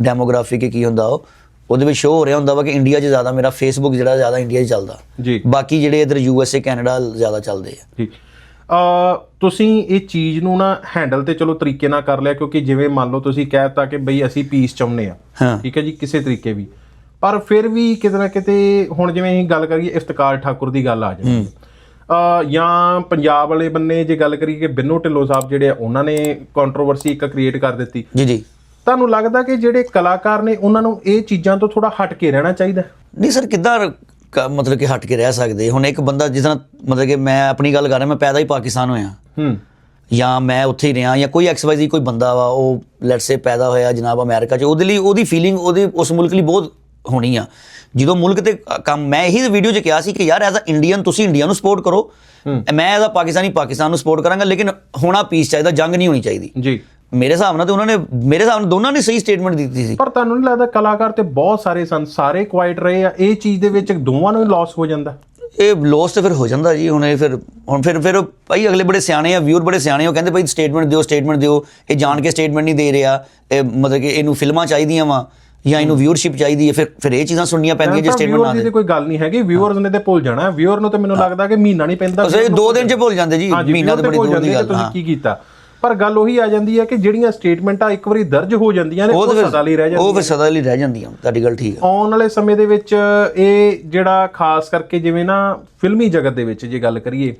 ਡੈਮੋਗ੍ਰਾਫੀ ਕੀ ਹੁੰਦਾ ਉਹ। ਉਹਦੇ ਵਿੱਚ ਸ਼ੋ ਹੋ ਰਿਹਾ ਹੁੰਦਾ ਵਾ ਕਿ ਇੰਡੀਆ 'ਚ ਜ਼ਿਆਦਾ ਮੇਰਾ ਫੇਸਬੁੱਕ ਜਿਹੜਾ ਜ਼ਿਆਦਾ ਇੰਡੀਆ 'ਚ ਚੱਲਦਾ। ਜੀ। ਬਾਕੀ ਜਿਹੜੇ ਇਧਰ ਯੂ ਐਸ ਏ ਕੈਨੇਡਾ ਜ਼ਿਆਦਾ ਚੱਲਦੇ ਆ। ਜੀ ਅ ਤੁਸੀਂ ਇਹ ਚੀਜ਼ ਨੂੰ ਨਾ ਹੈਂਡਲ ਤੇ ਚਲੋ ਤਰੀਕੇ ਨਾਲ ਕਰ ਲਿਆ ਕਿਉਂਕਿ ਜਿਵੇਂ ਮੰਨ ਲਓ ਤੁਸੀਂ ਕਹਿਤਾ ਕਿ ਬਈ ਅਸੀਂ ਪੀਸ ਚਾਹੁੰਦੇ ਆ। ਠੀਕ ਹੈ ਜੀ ਕਿਸੇ ਤਰੀਕੇ ਵੀ। ਪਰ ਫਿਰ ਵੀ ਕਿਤੇ ਨਾ ਕਿਤੇ ਹੁਣ ਜਿਵੇਂ ਅਸੀਂ ਗੱਲ ਕਰੀਏ ਇਫਤਕਾਰ ਠਾਕੁਰ ਦੀ ਗੱਲ ਆ ਜਾਂਦੀ ਹੈ। ਜਾਂ ਪੰਜਾਬ ਵਾਲੇ ਬੰਨੇ ਜੇ ਗੱਲ ਕਰੀਏ ਕਿ ਬਿੰਨੋ ਢਿੱਲੋਂ ਸਾਹਿਬ ਜਿਹੜੇ ਆ ਉਹਨਾਂ ਨੇ ਕੰਟਰੋਵਰਸੀ ਇੱਕ ਕ੍ਰੀਏਟ ਕਰ ਦਿੱਤੀ। ਜੀ ਜੀ। ਤੁਹਾਨੂੰ ਲੱਗਦਾ ਕਿ ਜਿਹੜੇ ਕਲਾਕਾਰ ਨੇ ਉਹਨਾਂ ਨੂੰ ਇਹ ਚੀਜ਼ਾਂ ਤੋਂ ਥੋੜਾ ਹਟ ਕੇ ਰਹਿਣਾ ਚਾਹੀਦਾ? ਨਹੀਂ ਸਰ ਕਿੱਦਾਂ ਮਤਲਬ ਕਿ ਹਟ ਕੇ ਰਹਿ ਸਕਦੇ? ਹੁਣ ਇੱਕ ਬੰਦਾ ਜਿਸ ਤਰ੍ਹਾਂ ਮਤਲਬ ਕਿ ਮੈਂ ਆਪਣੀ ਗੱਲ ਕਰ ਰਿਹਾ ਮੈਂ ਪੈਦਾ ਹੀ ਪਾਕਿਸਤਾਨ ਹੋਇਆ। ਹੂੰ। ਜਾਂ ਮੈਂ ਉੱਥੇ ਹੀ ਰਿਹਾ ਜਾਂ ਕੋਈ ਐਕਸਵਾਈਜ਼ੀ ਕੋਈ ਬੰਦਾ ਵਾ ਉਹ ਲੈਟਸ ਸੇ ਪੈਦਾ ਹੋਇਆ ਜਨਾਬ ਅਮਰੀਕਾ 'ਚ ਉਹਦੇ ਲਈ ਉਹਦੀ ਫੀਲਿੰਗ ਉਹਦੇ ਉਸ ਮੁਲਕ ਲਈ ਬਹੁਤ ਹੋਣੀ ਆ। ਜਦੋਂ ਮੁਲਕ ਤੇ ਕੰਮ ਮੈਂ ਇਹੀ ਵੀਡੀਓ 'ਚ ਕਿਹਾ ਸੀ ਕਿ ਯਾਰ ਐਜ਼ ਅ ਇੰਡੀਅਨ ਤੁਸੀਂ ਇੰਡੀਆ ਨੂੰ ਸਪੋਰਟ ਕਰੋ। ਮੈਂ ਐਜ਼ ਅ ਪਾਕਿਸਤਾਨੀ ਪਾਕਿਸਤਾਨ ਨੂੰ ਸਪੋਰਟ ਕਰਾਂਗਾ ਲੇਕਿਨ ਹੋਣਾ ਪੀਸ ਚਾਹੀਦਾ ਜੰਗ ਨਹੀਂ ਹੋਣੀ ਚਾਹੀਦੀ। ਜੀ। ਮੇਰੇ ਹਿਸਾਬ ਨਾਲ ਤੇ ਉਹਨਾਂ ਨੇ ਮੇਰੇ ਹਿਸਾਬ ਨਾਲ ਦੋਨਾਂ ਨੇ ਸਹੀ ਸਟੇਟਮੈਂਟ ਦਿੱਤੀ ਸੀ। ਪਰ ਤੁਹਾਨੂੰ ਨਹੀਂ ਲੱਗਦਾ ਕਲਾਕਾਰ ਤੇ ਬਹੁਤ ਸਾਰੇ ਸਨ ਸਾਰੇ ਕੁਆਇਟ ਰਹੇ ਆ ਇਹ ਚੀਜ਼ ਦੇ ਵਿੱਚ ਦੋਵਾਂ ਨੂੰ ਲਾਸ ਹੋ ਜਾਂਦਾ? ਇਹ ਲੋਸ ਤੇ ਫਿਰ ਹੋ ਜਾਂਦਾ ਜੀ ਹੁਣ ਇਹ ਫਿਰ ਹੁਣ ਫਿਰ ਫਿਰ ਭਾਈ ਅਗਲੇ ਬੜੇ ਸਿਆਣੇ ਆ ਵਿਊਅਰ ਬੜੇ ਸਿਆਣੇ ਉਹ ਕਹਿੰਦੇ ਭਾਈ ਸਟੇਟਮੈਂਟ ਦਿਓ ਸਟੇਟਮੈਂਟ ਦਿਓ ਇਹ ਜਾਣ ਕੇ ਸਟੇਟਮੈਂਟ ਨਹੀਂ ਦੇ ਰਿਹਾ ਇਹ ਮਤਲਬ ਕਿ ਇਹਨੂੰ ਫਿਲਮਾਂ ਚਾਹੀਦੀਆਂ ਵਾ। ਜਾਂ ਇਹਨੂੰ ਵਿਊਅਰਸ਼ਿਪ ਚਾਹੀਦੀ ਹੈ ਫਿਰ ਫਿਰ ਇਹ ਚੀਜ਼ਾਂ ਸੁਣਨੀਆਂ ਪੈਂਦੀਆਂ ਜੇ ਸਟੇਟਮੈਂਟ ਨਾ ਦੀ ਤੇ ਕੋਈ ਗੱਲ ਨਹੀਂ ਹੈਗੀ ਵਿਊਅਰਸ ਨੇ ਤੇ ਭੁੱਲ ਜਾਣਾ ਵਿਊਅਰ ਨੂੰ ਤੇ ਮੈਨੂੰ ਲੱਗਦਾ ਕਿ ਮਹੀਨਾ ਨਹੀਂ ਪੈਂਦਾ ਇਹ ਦੋ ਦਿਨ ਚ ਭੁੱਲ ਜਾਂਦੇ ਜੀ ਮਹੀਨਾ ਤੇ ਬੜੀ ਦੂਰ ਦੀ ਗੱਲ ਤੁਸੀਂ ਕੀ ਕੀਤਾ? ਪਰ ਗੱਲ ਉਹੀ ਆ ਜਾਂਦੀ ਹੈ ਕਿ ਜਿਹੜੀਆਂ ਸਟੇਟਮੈਂਟਾਂ ਇੱਕ ਵਾਰੀ ਦਰਜ ਹੋ ਜਾਂਦੀਆਂ ਨੇ ਉਹ ਸਦਾ ਲਈ ਰਹਿ ਜਾਂਦੀਆਂ ਉਹ ਫਿਰ ਸਦਾ ਲਈ ਰਹਿ ਜਾਂਦੀਆਂ ਤੁਹਾਡੀ ਗੱਲ ਠੀਕ ਹੈ ਆਉਣ ਵਾਲੇ ਸਮੇਂ ਦੇ ਵਿੱਚ ਇਹ ਜਿਹੜਾ ਖਾਸ ਕਰਕੇ ਜਿਵੇਂ ਨਾ ਫਿਲਮੀ ਜਗਤ ਦੇ ਵਿੱਚ ਜੇ ਗੱਲ ਕਰੀਏ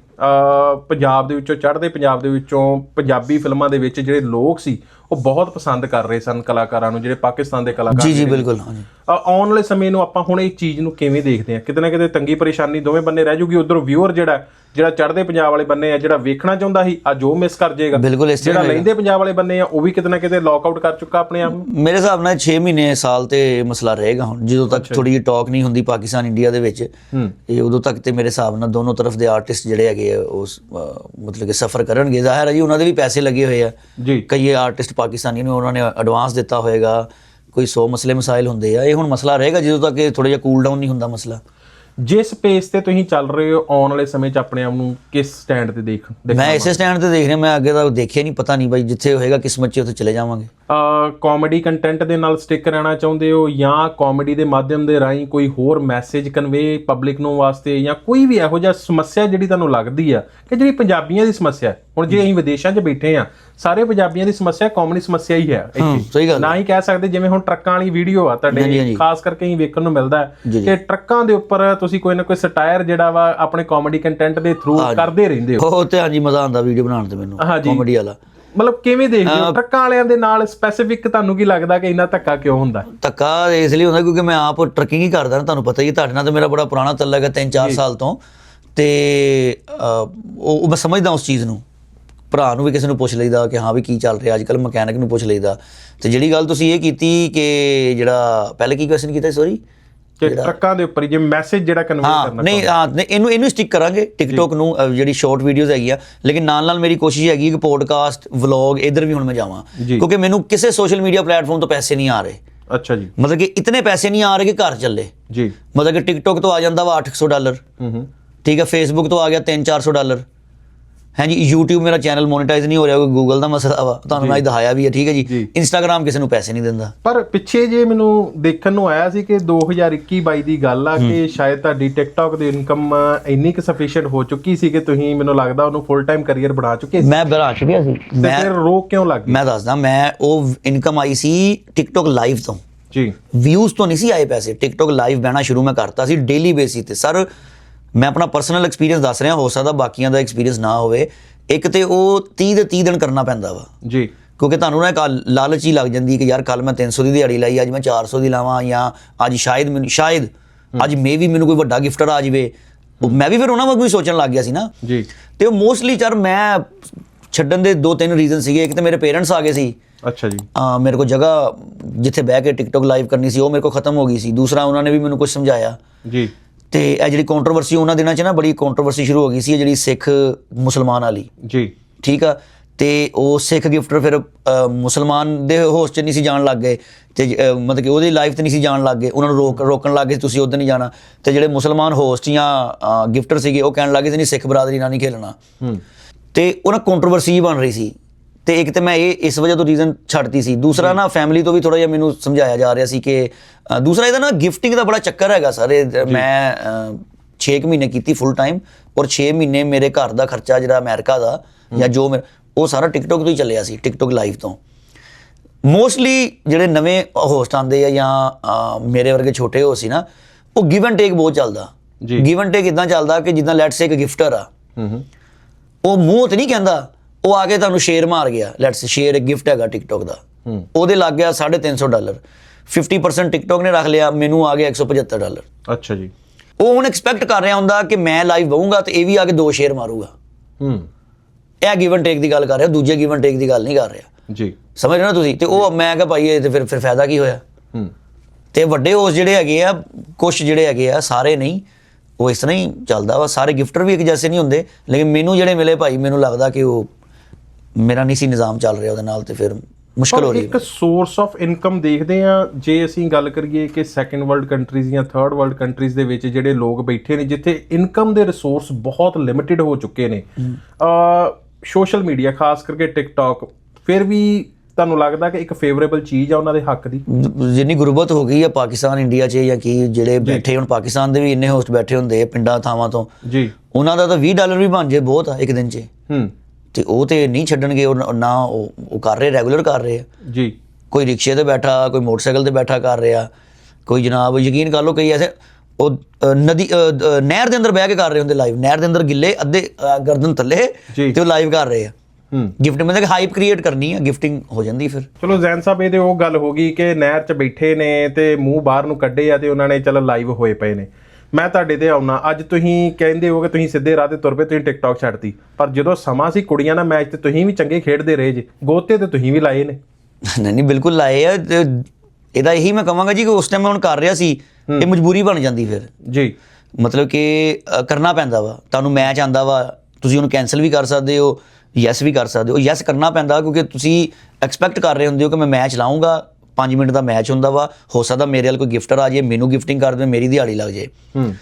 ਪੰਜਾਬ ਦੇ ਵਿੱਚੋਂ ਚੜ੍ਹਦੇ ਪੰਜਾਬ ਦੇ ਵਿੱਚੋਂ ਪੰਜਾਬੀ ਫਿਲਮਾਂ ਦੇ ਵਿੱਚ ਜਿਹੜੇ ਲੋਕ ਸੀ ਉਹ ਬਹੁਤ ਪਸੰਦ ਕਰ ਰਹੇ ਸਨ ਕਲਾਕਾਰਾਂ ਨੂੰ ਜਿਹੜੇ ਪਾਕਿਸਤਾਨ ਦੇ ਕਲਾਕਾਰ ਜੀ ਜੀ। ਬਿਲਕੁਲ ਹਾਂਜੀ ਆਉਣ ਵਾਲੇ ਸਮੇਂ ਨੂੰ ਆਪਾਂ ਹੁਣ ਇਹ ਚੀਜ਼ ਨੂੰ ਕਿਵੇਂ ਦੇਖਦੇ ਹਾਂ ਕਿਤੇ ਨਾ ਕਿਤੇ ਤੰਗੀ ਪਰੇਸ਼ਾਨੀ ਦੋਵੇਂ ਬੰਨੇ ਰਹਿ ਜੂਗੀ ਉਧਰੋਂ ਵਿਊਅਰ ਜਿਹੜਾ ਜਿਹੜਾ ਚੜ੍ਹਦੇ ਪੰਜਾਬ ਵਾਲੇ ਬੰਨੇ ਆ ਜਿਹੜਾ ਵੇਖਣਾ ਚਾਹੁੰਦਾ ਸੀ ਅੱਜ ਉਹ ਮਿਸ ਕਰ ਜਾਏਗਾ। ਬਿਲਕੁਲ ਇਸ ਜਿਹੜਾ ਲੈਂਦੇ ਪੰਜਾਬ ਵਾਲੇ ਬੰਨੇ ਆ ਉਹ ਵੀ ਕਿਤੇ ਨਾ ਕਿਤੇ ਲੌਕਆਊਟ ਕਰ ਚੁੱਕਾ ਆਪਣੇ ਆਪ। ਨੂੰ ਮੇਰੇ ਹਿਸਾਬ ਨਾਲ 6 ਮਹੀਨੇ ਸਾਲ ਤੇ ਮਸਲਾ ਰਹੇਗਾ ਹੁਣ ਜਦੋਂ ਤੱਕ ਥੋੜੀ ਜਿਹੀ ਟਾਕ ਨਹੀਂ ਹੁੰਦੀ ਪਾਕਿਸਤਾਨ ਇੰਡੀਆ ਦੇ ਵਿੱਚ ਇਹ ਉਦੋਂ ਤੱਕ ਤੇ ਮੇਰੇ ਹਿਸਾਬ ਨਾਲ ਦੋਨੋਂ ਤਰਫ ਦੇ ਆਰਟਿਸਟ ਜਿਹੜੇ ਹੈਗੇ ਉਸ ਮਤਲਬ ਕਿ ਸਫਰ ਕਰਨਗੇ। ਜ਼ਾਹਿਰ ਹੈ ਜੀ ਉਹਨਾਂ ਦੇ ਵੀ ਪੈਸੇ ਲੱਗੇ ਹੋਏ ਆ। ਜੀ। ਕਈ ਆਰਟਿਸਟ ਪਾਕਿਸਤਾਨੀ ਨੂੰ ਉਹਨਾਂ ਨੇ ਐਡਵਾਂਸ ਦਿੱਤਾ ਹੋਏਗਾ ਕੋਈ 100 ਮਸਲੇ ਮਸਾਇਲ ਹੁੰਦੇ ਆ ਇਹ ਹੁਣ ਮਸਲਾ ਰਹੇਗਾ ਜਦੋਂ ਤੱਕ ਇਹ ਥੋੜਾ ਜਿਹਾ ਕੂਲ ਡਾਊਨ ਨਹੀਂ ਹੁੰਦਾ ਮਸਲਾ। ਜਿਸ ਪੇਸ ਤੇ ਤੁਸੀਂ ਚੱਲ ਰਹੇ ਹੋ ਆਉਣ ਵਾਲੇ ਸਮੇਂ 'ਚ ਆਪਣੇ ਆਪ ਨੂੰ ਕਿਸ ਸਟੈਂਡ ਤੇ ਦੇਖ ਮੈਂ ਇਸੇ ਸਟੈਂਡ ਤੇ ਦੇਖ ਰਿਹਾ ਮੈਂ ਅੱਗੇ ਤਾਂ ਦੇਖਿਆ ਨਹੀਂ ਪਤਾ ਨਹੀਂ ਬਾਈ ਜਿੱਥੇ ਹੋਏਗਾ ਕਿਸਮਤ 'ਚ ਉੱਥੇ ਚਲੇ ਜਾਵਾਂਗੇ। ਕਾਮੇਡੀ ਕੰਟੈਂਟ ਦੇ ਨਾਲ ਸਟਿਕ ਰਹਿਣਾ ਚਾਹੁੰਦੇ ਹੋ ਜਾਂ ਕਾਮੇਡੀ ਦੇ ਮਾਧਿਅਮ ਦੇ ਰਾਹੀਂ ਕੋਈ ਹੋਰ ਮੈਸੇਜ ਕਨਵੇ ਪਬਲਿਕ ਨੂੰ ਵਾਸਤੇ ਜਾਂ ਕੋਈ ਵੀ ਇਹੋ ਜਿਹਾ ਸਮੱਸਿਆ ਜਿਹੜੀ ਤੁਹਾਨੂੰ ਲੱਗਦੀ ਆ ਕਿ ਜਿਹੜੀ ਪੰਜਾਬੀਆਂ ਦੀ ਸਮੱਸਿਆ ਹੈ ਹੁਣ ਜੇ ਅਸੀਂ ਵਿਦੇਸ਼ਾਂ 'ਚ ਬੈਠੇ ਆ ਸਾਰੇ ਪੰਜਾਬੀਆਂ ਦੀ ਸਮੱਸਿਆ ਕਾਮੇਡੀ ਸਮੱਸਿਆ ਹੀ ਹੈ ਇੱਥੇ। ਸਹੀ ਗੱਲ ਨਾ ਹੀ ਕਹਿ ਸਕਦੇ ਜਿਵੇਂ ਹੁਣ ਟਰੱਕਾਂ ਵਾਲੀ ਵੀਡੀਓ ਆ ਤੁਹਾਡੇ। ਖਾਸ ਕਰਕੇ ਹੀ ਵੇਖਣ ਨੂੰ ਮਿਲਦਾ। ਕਿ ਟਰੱਕਾਂ ਦੇ ਉੱਪਰ ਤੁਸੀਂ ਕੋਈ ਨਾ ਕੋਈ ਸਟਾਇਰ ਜਿਹੜਾ ਵਾ ਆਪਣੇ ਕਾਮੇਡੀ ਕੰਟੈਂਟ ਦੇ ਥਰੂ ਕਰਦੇ ਰਹਿੰਦੇ ਹੋ। ਉਹ ਤੇ ਹਾਂਜੀ ਮਜ਼ਾ ਆਉਂਦਾ ਵੀਡੀਓ ਬਣਾਉਣ ਤੇ ਮੈਨੂੰ। ਕਾਮੇਡੀ ਵਾਲਾ। ਮਤਲਬ ਕਿਵੇਂ ਦੇਖਦੇ ਹੋ? ਟਰੱਕਾਂ ਵਾਲਿਆਂ ਦੇ ਨਾਲ ਸਪੈਸੀਫਿਕ ਤੁਹਾਨੂੰ ਕੀ ਲੱਗਦਾ ਕਿ ਇੰਨਾ ਧੱਕਾ ਕਿਉਂ ਹੁੰਦਾ? ਧੱਕਾ ਇਸ ਲਈ ਹੁੰਦਾ ਕਿਉਂਕਿ ਮੈਂ ਆਪ ਟਰੱਕਿੰਗ ਹੀ ਕਰਦਾ ਨਾ ਤੁਹਾਨੂੰ ਪਤਾ ਹੀ ਤੁਹਾਡੇ ਨਾਲ ਤਾਂ ਮੇਰਾ ਬੜਾ ਪੁਰਾਣਾ ਤਲਕ ਹੈ 3-4 ਸਾਲ ਤੋਂ। ਤੇ ਉਹ ਮੈਂ ਸਮਝਦਾ ਉਸ ਚੀਜ਼ ਨੂੰ। ਭਰਾ ਨੂੰ ਵੀ ਕਿਸੇ ਨੂੰ ਪੁੱਛ ਲਈਦਾ ਕਿ ਹਾਂ ਵੀ ਕੀ ਚੱਲ ਰਿਹਾ ਅੱਜ ਕੱਲ ਮਕੈਨਿਕ ਨੂੰ ਪੁੱਛ ਲਈਦਾ। ਤੇ ਜਿਹੜੀ ਗੱਲ ਤੁਸੀਂ ਇਹ ਕੀਤੀ ਕਿ ਜਿਹੜਾ ਪਹਿਲੇ ਕੀ ਕੁਐਸਚਨ ਕੀਤਾ ਸੋਰੀ ਕਿ ਟਰੱਕਾਂ ਦੇ ਉੱਪਰ ਜੇ ਮੈਸੇਜ ਜਿਹੜਾ ਕਨਵੇ ਹਾਂ ਕਰਨਾ ਨਹੀਂ ਹਾਂ ਨਹੀਂ, ਇਹਨੂੰ ਇਹਨੂੰ ਸਟਿਕ ਕਰਾਂਗੇ ਟਿਕਟੋਕ ਨੂੰ ਜਿਹੜੀ ਸ਼ਾਰਟ ਵੀਡੀਓਜ਼ ਹੈਗੀ ਆ। ਲੇਕਿਨ ਨਾਲ ਨਾਲ ਮੇਰੀ ਕੋਸ਼ਿਸ਼ ਹੈਗੀ ਕਿ ਪੋਡਕਾਸਟ ਵਲੌਗ ਇਧਰ ਵੀ ਹੁਣ ਮੈਂ ਜਾਵਾਂ। ਕਿਉਂਕਿ ਮੈਨੂੰ ਕਿਸੇ ਸੋਸ਼ਲ ਮੀਡੀਆ ਪਲੇਟਫਾਰਮ ਤੋਂ ਪੈਸੇ ਨਹੀਂ ਆ ਰਹੇ। ਅੱਛਾ ਜੀ। ਮਤਲਬ ਕਿ ਇਤਨੇ ਪੈਸੇ ਨਹੀਂ ਆ ਰਹੇ ਕਿ ਘਰ ਚੱਲੇ। ਜੀ। ਮਤਲਬ ਕਿ ਟਿਕਟੋਕ ਤੋਂ ਆ ਜਾਂਦਾ ਵਾ 800 ਡਾਲਰ। ਹੂੰ ਹੂੰ। ਠੀਕ ਹੈ ਫੇਸਬੁੱਕ ਤੋਂ ਆ ਗਿਆ 3-400 ਡਾਲਰ। ਹਾਂਜੀ YouTube ਮੇਰਾ ਚੈਨਲ ਮੋਨੇਟਾਈਜ਼ ਨਹੀਂ ਹੋ ਰਿਹਾ ਕੋਈ ਗੂਗਲ ਦਾ ਮਸਲਾ ਵਾ ਤੁਹਾਨੂੰ ਮੈਂ ਦਿਖਾਇਆ ਵੀ ਹੈ ਠੀਕ ਹੈ ਜੀ। Instagram ਕਿਸੇ ਨੂੰ ਪੈਸੇ ਨਹੀਂ ਦਿੰਦਾ। ਪਰ ਪਿੱਛੇ ਜੇ ਮੈਨੂੰ ਦੇਖਣ ਨੂੰ ਆਇਆ ਸੀ ਕਿ 2021-22 ਦੀ ਗੱਲ ਆ ਕਿ ਸ਼ਾਇਦ ਤੁਹਾਡੀ ਟਿਕਟੌਕ ਦੀ ਇਨਕਮ ਇੰਨੀ ਕੁ ਸਫੀਸ਼ੀਐਂਟ ਹੋ ਚੁੱਕੀ ਸੀ ਕਿ ਤੁਸੀਂ ਮੈਨੂੰ ਲੱਗਦਾ ਉਹਨੂੰ ਫੁੱਲ ਟਾਈਮ ਕੈਰੀਅਰ ਬਣਾ ਚੁੱਕੇ ਸੀ। ਮੈਂ ਬਰਾ ਚੁੱਕਿਆ ਸੀ। ਮੈਂ ਫਿਰ ਰੋਕ ਕਿਉਂ ਲੱਗ ਗਈ? ਮੈਂ ਦੱਸਦਾ ਮੈਂ ਉਹ ਇਨਕਮ ਆਈ ਸੀ TikTok ਲਾਈਵ ਤੋਂ। ਜੀ। ਵਿਊਜ਼ ਤੋਂ ਨਹੀਂ ਸੀ ਆਏ ਪੈਸੇ। ਟਿਕਟੋਕ ਲਾਈਵ ਬਹਿਣਾ ਸ਼ੁਰੂ ਮੈਂ ਕਰਤਾ ਸੀ ਡੇਲੀ ਬੇਸਿਸ ਤੇ। ਸਰ ਮੈਂ ਆਪਣਾ ਪਰਸਨਲ ਐਕਸਪੀਰੀਅੰਸ ਦੱਸ ਰਿਹਾ ਹੋ ਸਕਦਾ ਬਾਕੀਆਂ ਦਾ ਐਕਸਪੀਰੀਅੰਸ ਨਾ ਹੋਵੇ। ਇੱਕ ਤੇ ਉਹ 30 ਦੇ 30 ਦਿਨ ਕਰਨਾ ਪੈਂਦਾ ਵਾ। ਜੀ। ਕਿਉਂਕਿ ਤੁਹਾਨੂੰ ਨਾ ਇੱਕ ਲਾਲਚ ਹੀ ਲੱਗ ਜਾਂਦੀ ਕਿ ਯਾਰ ਕੱਲ ਮੈਂ 300 ਦੀ ਦਿਹਾੜੀ ਲਾਈ ਅੱਜ ਮੈਂ 400 ਦੀ ਲਾਵਾਂ ਜਾਂ ਅੱਜ ਸ਼ਾਇਦ ਮੈਨੂੰ ਸ਼ਾਇਦ ਅੱਜ ਮੇ ਵੀ ਮੈਨੂੰ ਕੋਈ ਵੱਡਾ ਗਿਫਟਰ ਆ ਜਾਵੇ। ਮੈਂ ਵੀ ਫਿਰ ਉਹਨਾਂ ਵਾਂਗੂ ਹੀ ਸੋਚਣ ਲੱਗ ਗਿਆ ਸੀ ਨਾ। ਜੀ। ਤੇ ਉਹ ਮੋਸਟਲੀ ਚਰ ਮੈਂ ਛੱਡਣ ਦੇ ਦੋ ਤਿੰਨ ਰੀਜ਼ਨ ਸੀਗੇ। ਇੱਕ ਤੇ ਮੇਰੇ ਪੇਰੈਂਟਸ ਆ ਗਏ ਸੀ। ਅੱਛਾ ਜੀ। ਆ ਮੇਰੇ ਕੋਲ ਜਗ੍ਹਾ ਜਿੱਥੇ ਬਹਿ ਕੇ ਟਿਕਟੋਕ ਲਾਈਵ ਕਰਨੀ ਸੀ ਉਹ ਮੇਰੇ ਕੋਲ ਖਤਮ ਹੋ ਗਈ ਸੀ। ਦੂਸਰਾ ਉਹਨਾਂ ਨੇ ਵੀ ਮੈਨੂੰ ਕੁਝ ਸਮਝਾਇਆ। ਜੀ। ਤੇ ਇਹ ਜਿਹੜੀ ਕੰਟਰੋਵਰਸੀ ਉਹਨਾਂ ਦਿਨਾਂ 'ਚ ਨਾ ਬੜੀ ਕੰਟਰੋਵਰਸੀ ਸ਼ੁਰੂ ਹੋ ਗਈ ਸੀ ਜਿਹੜੀ ਸਿੱਖ ਮੁਸਲਮਾਨ ਵਾਲੀ। ਜੀ। ਠੀਕ ਆ? ਤੇ ਉਹ ਸਿੱਖ ਗਿਫਟਰ ਫਿਰ ਮੁਸਲਮਾਨ ਦੇ ਹੋਸਟ 'ਚ ਨਹੀਂ ਸੀ ਜਾਣ ਲੱਗ ਗਏ। ਤੇ ਮਤਲਬ ਕਿ ਉਹਦੀ ਲਾਈਫ ਤੇ ਨਹੀਂ ਸੀ ਜਾਣ ਲੱਗ ਗਏ। ਉਹਨਾਂ ਨੂੰ ਰੋਕ ਰੋਕਣ ਲੱਗ ਗਏ ਤੁਸੀਂ ਉਧਰ ਨਹੀਂ ਜਾਣਾ। ਤੇ ਜਿਹੜੇ ਮੁਸਲਮਾਨ ਹੋਸਟ ਜਾਂ ਗਿਫਟਰ ਸੀਗੇ ਉਹ ਕਹਿਣ ਲੱਗੇ ਸੀ ਨਹੀਂ ਸਿੱਖ ਬਰਾਦਰੀ ਨਾਲ ਨਹੀਂ ਖੇਲਣਾ। ਤੇ ਉਹਨਾਂ ਕੰਟਰੋਵਰਸੀ ਬਣ ਰਹੀ ਸੀ। ਤੇ ਇੱਕ ਤੇ ਮੈਂ ਇਹ ਇਸ ਵਜ੍ਹਾ ਤੋਂ ਰੀਜ਼ਨ ਛੱਡਤੀ ਸੀ। ਦੂਸਰਾ ਨਾ ਫੈਮਿਲੀ ਤੋਂ ਵੀ ਥੋੜਾ ਜਿਹਾ ਮੈਨੂੰ ਸਮਝਾਇਆ ਜਾ ਰਿਹਾ ਸੀ ਕਿ ਦੂਸਰਾ ਇਹਦਾ ਨਾ ਗਿਫਟਿੰਗ ਦਾ ਬੜਾ ਚੱਕਰ ਹੈਗਾ ਸਰ। ਇਹ ਮੈਂ 6 ਮਹੀਨੇ ਕੀਤੀ ਫੁੱਲ ਟਾਈਮ ਔਰ 6 ਮਹੀਨੇ ਮੇਰੇ ਘਰ ਦਾ ਖਰਚਾ ਜਿਹੜਾ ਅਮਰੀਕਾ ਦਾ ਜਾਂ ਜੋ ਉਹ ਸਾਰਾ ਟਿਕਟੋਕ ਤੋਂ ਹੀ ਚੱਲਿਆ ਸੀ ਟਿਕਟੋਕ ਲਾਈਵ ਤੋਂ। ਮੋਸਟਲੀ ਜਿਹੜੇ ਨਵੇਂ ਹੋਸਟ ਆਉਂਦੇ ਆ ਜਾਂ ਮੇਰੇ ਵਰਗੇ ਛੋਟੇ ਹੋ ਸੀ ਨਾ ਉਹ ਗਿਵ ਐਂਡ ਟੇਕ ਬਹੁਤ ਚੱਲਦਾ। ਜੀ। ਗਿਵ ਐਂਡ ਟੇਕ ਇਦਾਂ ਚੱਲਦਾ ਕਿ ਜਿੱਦਾਂ ਲੈਟਸ ਸੇ ਇੱਕ ਗਿਫਟਰ ਆ। ਹੂੰ ਹੂੰ। ਉਹ ਮੂੰਹ ਤੇ ਨਹੀਂ ਕਹਿੰਦਾ ਉਹ ਆ ਕੇ ਤੁਹਾਨੂੰ ਸ਼ੇਅਰ ਮਾਰ ਗਿਆ। ਲੈਟਸ ਸ਼ੇਅਰ ਇੱਕ ਗਿਫਟ ਹੈਗਾ ਟਿਕਟੋਕ ਦਾ। ਉਹਦੇ ਲੱਗ ਗਿਆ 350 ਡਾਲਰ। 50% ਟਿਕਟੋਕ ਨੇ ਰੱਖ ਲਿਆ ਮੈਨੂੰ ਆ ਗਿਆ 175 ਡਾਲਰ। ਅੱਛਾ ਜੀ। ਉਹ ਹੁਣ ਐਕਸਪੈਕਟ ਕਰ ਰਿਹਾ ਹੁੰਦਾ ਕਿ ਮੈਂ ਲਾਈਵ ਬਹੂੰਗਾ ਤੇ ਇਹ ਵੀ ਆ ਕੇ ਦੋ ਸ਼ੇਅਰ ਮਾਰੂਗਾ। ਹੂੰ। ਇਹ ਗਿਵ ਐਂਡ ਟੇਕ ਦੀ ਗੱਲ ਕਰ ਰਿਹਾ ਦੂਜੇ ਗਿਵ ਐਂਡ ਟੇਕ ਦੀ ਗੱਲ ਨਹੀਂ ਕਰ ਰਿਹਾ। ਜੀ। ਸਮਝ ਰਹੇ ਹੋ ਨਾ ਤੁਸੀਂ? ਤੇ ਉਹ ਮੈਂ ਕਿਹਾ ਭਾਈ ਇਹ ਤੇ ਫਿਰ ਫਿਰ ਫਾਇਦਾ ਕੀ ਹੋਇਆ? ਹੂੰ। ਤੇ ਵੱਡੇ ਹੋਸ ਜਿਹੜੇ ਹੈਗੇ ਆ ਕੁਝ ਜਿਹੜੇ ਹੈਗੇ ਆ ਸਾਰੇ ਨਹੀਂ। ਉਹ ਇਸ ਤਰ੍ਹਾਂ ਹੀ ਚੱਲਦਾ ਵਾ। ਸਾਰੇ ਗਿਫਟਰ ਵੀ ਇੱਕ ਜੈਸੇ ਨਹੀਂ ਹੁੰਦੇ। ਲੇਕਿਨ ਮੈਨੂੰ ਜਿਹੜੇ ਮਿਲੇ ਭਾਈ ਮੈਨੂੰ ਲੱਗਦਾ ਕਿ ਉਹ ਮੇਰਾ ਨਹੀਂ ਸੀ ਨਿਜ਼ਾਮ ਚੱਲ ਰਿਹਾ ਉਹਦੇ ਨਾਲ ਤੇ ਫਿਰ ਮੁਸ਼ਕਲ ਹੋ ਰਹੀ ਇੱਕ ਸੋਰਸ ਆਫ ਇਨਕਮ ਦੇਖਦੇ ਆ ਜੇ ਅਸੀਂ ਗੱਲ ਕਰੀਏ ਕਿ ਸੈਕੰਡ ਵਰਲਡ ਕੰਟਰੀਜ਼ ਜਾਂ ਥਰਡ ਵਰਲਡ ਕੰਟਰੀਜ਼ ਦੇ ਵਿੱਚ ਜਿਹੜੇ ਲੋਕ ਬੈਠੇ ਨੇ ਜਿੱਥੇ ਇਨਕਮ ਦੇ ਰਿਸੋਰਸ ਬਹੁਤ ਲਿਮਿਟਿਡ ਹੋ ਚੁੱਕੇ ਨੇ ਅ ਸੋਸ਼ਲ ਮੀਡੀਆ ਖਾਸ ਕਰਕੇ ਟਿਕਟੌਕ ਫਿਰ ਵੀ ਤੁਹਾਨੂੰ ਲੱਗਦਾ ਕਿ ਇੱਕ ਫੇਵਰੇਬਲ ਚੀਜ਼ ਆ ਉਹਨਾਂ ਦੇ ਹੱਕ ਦੀ? ਜਿੰਨੀ ਗੁਰਬਤ ਹੋ ਗਈ ਆ ਪਾਕਿਸਤਾਨ ਇੰਡੀਆ 'ਚ ਜਾਂ ਕੀ ਜਿਹੜੇ ਬੈਠੇ ਹੁਣ ਪਾਕਿਸਤਾਨ ਦੇ ਵੀ ਇੰਨੇ ਹੋਸਟ ਬੈਠੇ ਹੁੰਦੇ ਆ ਪਿੰਡਾਂ ਥਾਵਾਂ ਤੋਂ। ਜੀ। ਉਹਨਾਂ ਦਾ ਤਾਂ 20 ਡਾਲਰ ਵੀ ਬਣ ਜੇ ਬਹੁਤ ਆ ਇੱਕ ਦਿਨ 'ਚ। ਹੂੰ। ਤੇ ਉਹ ਤੇ ਨਹੀਂ ਛੱਡਣਗੇ ਉਹ ਨ- ਉਹ ਕਰ ਰਹੇ ਰੈਗੂਲਰ ਕਰ ਰਹੇ ਆ। ਜੀ। ਕੋਈ ਰਿਕਸ਼ੇ ਤੇ ਬੈਠਾ ਕੋਈ ਮੋਟਰਸਾਈਕਲ ਤੇ ਬੈਠਾ ਕਰ ਰਿਹਾ ਕੋਈ ਜਨਾਬ ਯਕੀਨ ਕਰ ਲਓ ਕਈ ਐਸੇ ਉਹ ਨਦੀ ਨਹਿਰ ਦੇ ਅੰਦਰ ਬਹਿ ਕੇ ਕਰ ਰਹੇ ਹੁੰਦੇ ਲਾਈਵ ਨਹਿਰ ਦੇ ਅੰਦਰ ਗਿੱਲੇ ਅੱਧੇ ਗਰਦਨ ਥੱਲੇ। ਤੇ ਉਹ ਲਾਈਵ ਕਰ ਰਹੇ ਆ। ਹੂੰ। ਗਿਫਟ ਮਤਲਬ ਹਾਈਪ ਕ੍ਰੀਏਟ ਕਰਨੀ ਆ ਗਿਫਟਿੰਗ ਹੋ ਜਾਂਦੀ ਫਿਰ। ਚਲੋ ਜ਼ੈਨ ਸਾਹਿਬ ਇਹਦੇ ਉਹ ਗੱਲ ਹੋ ਗਈ ਕਿ ਨਹਿਰ 'ਚ ਬੈਠੇ ਨੇ ਤੇ ਮੂੰਹ ਬਾਹਰ ਨੂੰ ਕੱਢੇ ਆ ਤੇ ਉਹਨਾਂ ਨੇ ਚਲ ਲਾਈਵ ਹੋਏ ਪਏ ਨੇ। ਮੈਂ ਤੁਹਾਡੇ ਤੇ ਆਉਣਾ। ਅੱਜ ਤੁਸੀਂ ਕਹਿੰਦੇ ਹੋ ਕਿ ਤੁਸੀਂ ਸਿੱਧੇ ਰਾਹ ਤੇ ਤੁਰ ਪਏ ਤੁਸੀਂ ਟਿਕਟੌਕ ਛੱਡਤੀ। ਪਰ ਜਦੋਂ ਸਮਾਂ ਸੀ ਕੁੜੀਆਂ ਨਾਲ ਮੈਚ ਤੇ ਤੁਸੀਂ ਵੀ ਚੰਗੇ ਖੇਡਦੇ ਰਹੇ ਜੇ। ਗੋਤੇ ਤੇ ਤੁਸੀਂ ਵੀ ਲਾਏ ਨੇ। ਨਹੀਂ ਨਹੀਂ ਬਿਲਕੁਲ ਲਾਏ ਆ ਤੇ ਇਹਦਾ ਇਹੀ ਮੈਂ ਕਹਾਂਗਾ ਜੀ ਕਿ ਉਸ ਟਾਈਮ ਮੈਂ ਹੁਣ ਕਰ ਰਿਹਾ ਸੀ ਇਹ ਮਜਬੂਰੀ ਬਣ ਜਾਂਦੀ ਫਿਰ। ਜੀ। ਮਤਲਬ ਕਿ ਅ, ਕਰਨਾ ਪੈਂਦਾ ਵਾ। ਤੁਹਾਨੂੰ ਮੈਚ ਆਂਦਾ ਵਾ ਤੁਸੀਂ ਉਹਨੂੰ ਕੈਨਸਲ ਵੀ ਕਰ ਸਕਦੇ ਹੋ ਯੈਸ ਵੀ ਕਰ ਸਕਦੇ ਹੋ। ਯੈਸ ਕਰਨਾ ਪੈਂਦਾ ਕਿਉਂਕਿ ਤੁਸੀਂ ਐਕਸਪੈਕਟ ਕਰ ਰਹੇ ਹੁੰਦੇ ਹੋ ਕਿ ਮੈਂ ਮੈਚ ਲਾਉਂਗਾ 5 ਮਿੰਟ ਦਾ ਮੈਚ ਹੁੰਦਾ ਵਾ ਹੋ ਸਕਦਾ ਮੇਰੇ ਵੱਲ ਕੋਈ ਗਿਫਟਰ ਆ ਜਾਏ ਮੈਨੂੰ ਗਿਫਟਿੰਗ ਕਰ ਦੇ ਮੇਰੀ ਦਿਹਾੜੀ ਲੱਗ ਜਾਏ। ਹੂੰ।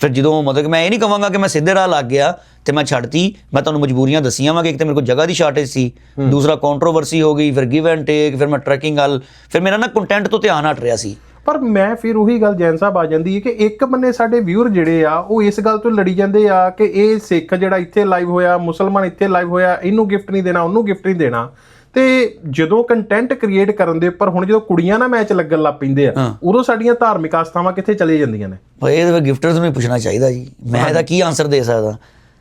ਫਿਰ ਜਦੋਂ ਮਤਲਬ ਕਿ ਮੈਂ ਇਹ ਨਹੀਂ ਕਹਾਂਗਾ ਕਿ ਮੈਂ ਸਿੱਧੇ ਰਾਹ ਲੱਗ ਗਿਆ ਤੇ ਮੈਂ ਛੱਡਤੀ ਮੈਂ ਤੁਹਾਨੂੰ ਮਜਬੂਰੀਆਂ ਦਸੀਆਂ ਵਾ ਕਿ ਇੱਕ ਤਾਂ ਮੇਰੇ ਕੋਲ ਜਗ੍ਹਾ ਦੀ ਸ਼ਾਰਟੇਜ ਸੀ ਦੂਸਰਾ ਕੰਟਰੋਵਰਸੀ ਹੋ ਗਈ ਫਿਰ ਗਿਵ ਐਂਡ ਟੇਕ ਫਿਰ ਮੈਂ ਟਰੈਕਿੰਗ ਵੱਲ ਫਿਰ ਮੇਰਾ ਨਾ ਕੰਟੈਂਟ ਤੋਂ ਧਿਆਨ ਹਟ ਰਿਹਾ ਸੀ। ਪਰ ਮੈਂ ਫਿਰ ਉਹੀ ਗੱਲ ਜੈਨ ਸਾਹਿਬ ਆ ਜਾਂਦੀ ਹੈ ਕਿ ਇੱਕ ਬੰਨੇ ਸਾਡੇ ਵਿਊਅਰ ਜਿਹੜੇ ਆ ਉਹ ਇਸ ਗੱਲ ਤੋਂ ਲੜੀ ਜਾਂਦੇ ਆ ਕਿ ਇਹ ਸਿੱਖ ਜਿਹੜਾ ਇੱਥੇ ਲਾਈਵ ਹੋਇਆ ਮੁਸਲਮਾਨ ਇੱਥੇ ਲਾਈਵ ਹੋਇਆ ਇਹਨੂੰ ਗਿਫਟ ਨਹੀਂ ਦੇਣਾ ਉਹਨੂੰ ਗਿਫਟ ਨਹੀਂ ਦੇਣਾ। ਤੇ ਜਦੋਂ ਕੰਟੈਂਟ ਕ੍ਰੀਏਟ ਕਰਨ ਦੇ ਉੱਪਰ ਹੁਣ ਜਦੋਂ ਕੁੜੀਆਂ ਨਾਲ ਮੈਚ ਲੱਗਣ ਲੱਗ ਪੈਂਦੇ ਆ ਉਦੋਂ ਸਾਡੀਆਂ ਧਾਰਮਿਕ ਆਸਥਾਵਾਂ ਕਿੱਥੇ ਚਲੇ ਜਾਂਦੀਆਂ ਨੇ? ਪਰ ਇਹ ਤਾਂ ਗਿਫਟਰਸ ਨੂੰ ਹੀ ਪੁੱਛਣਾ ਚਾਹੀਦਾ ਜੀ। ਮੈਂ ਇਹਦਾ ਕੀ ਆਨਸਰ ਦੇ ਸਕਦਾ?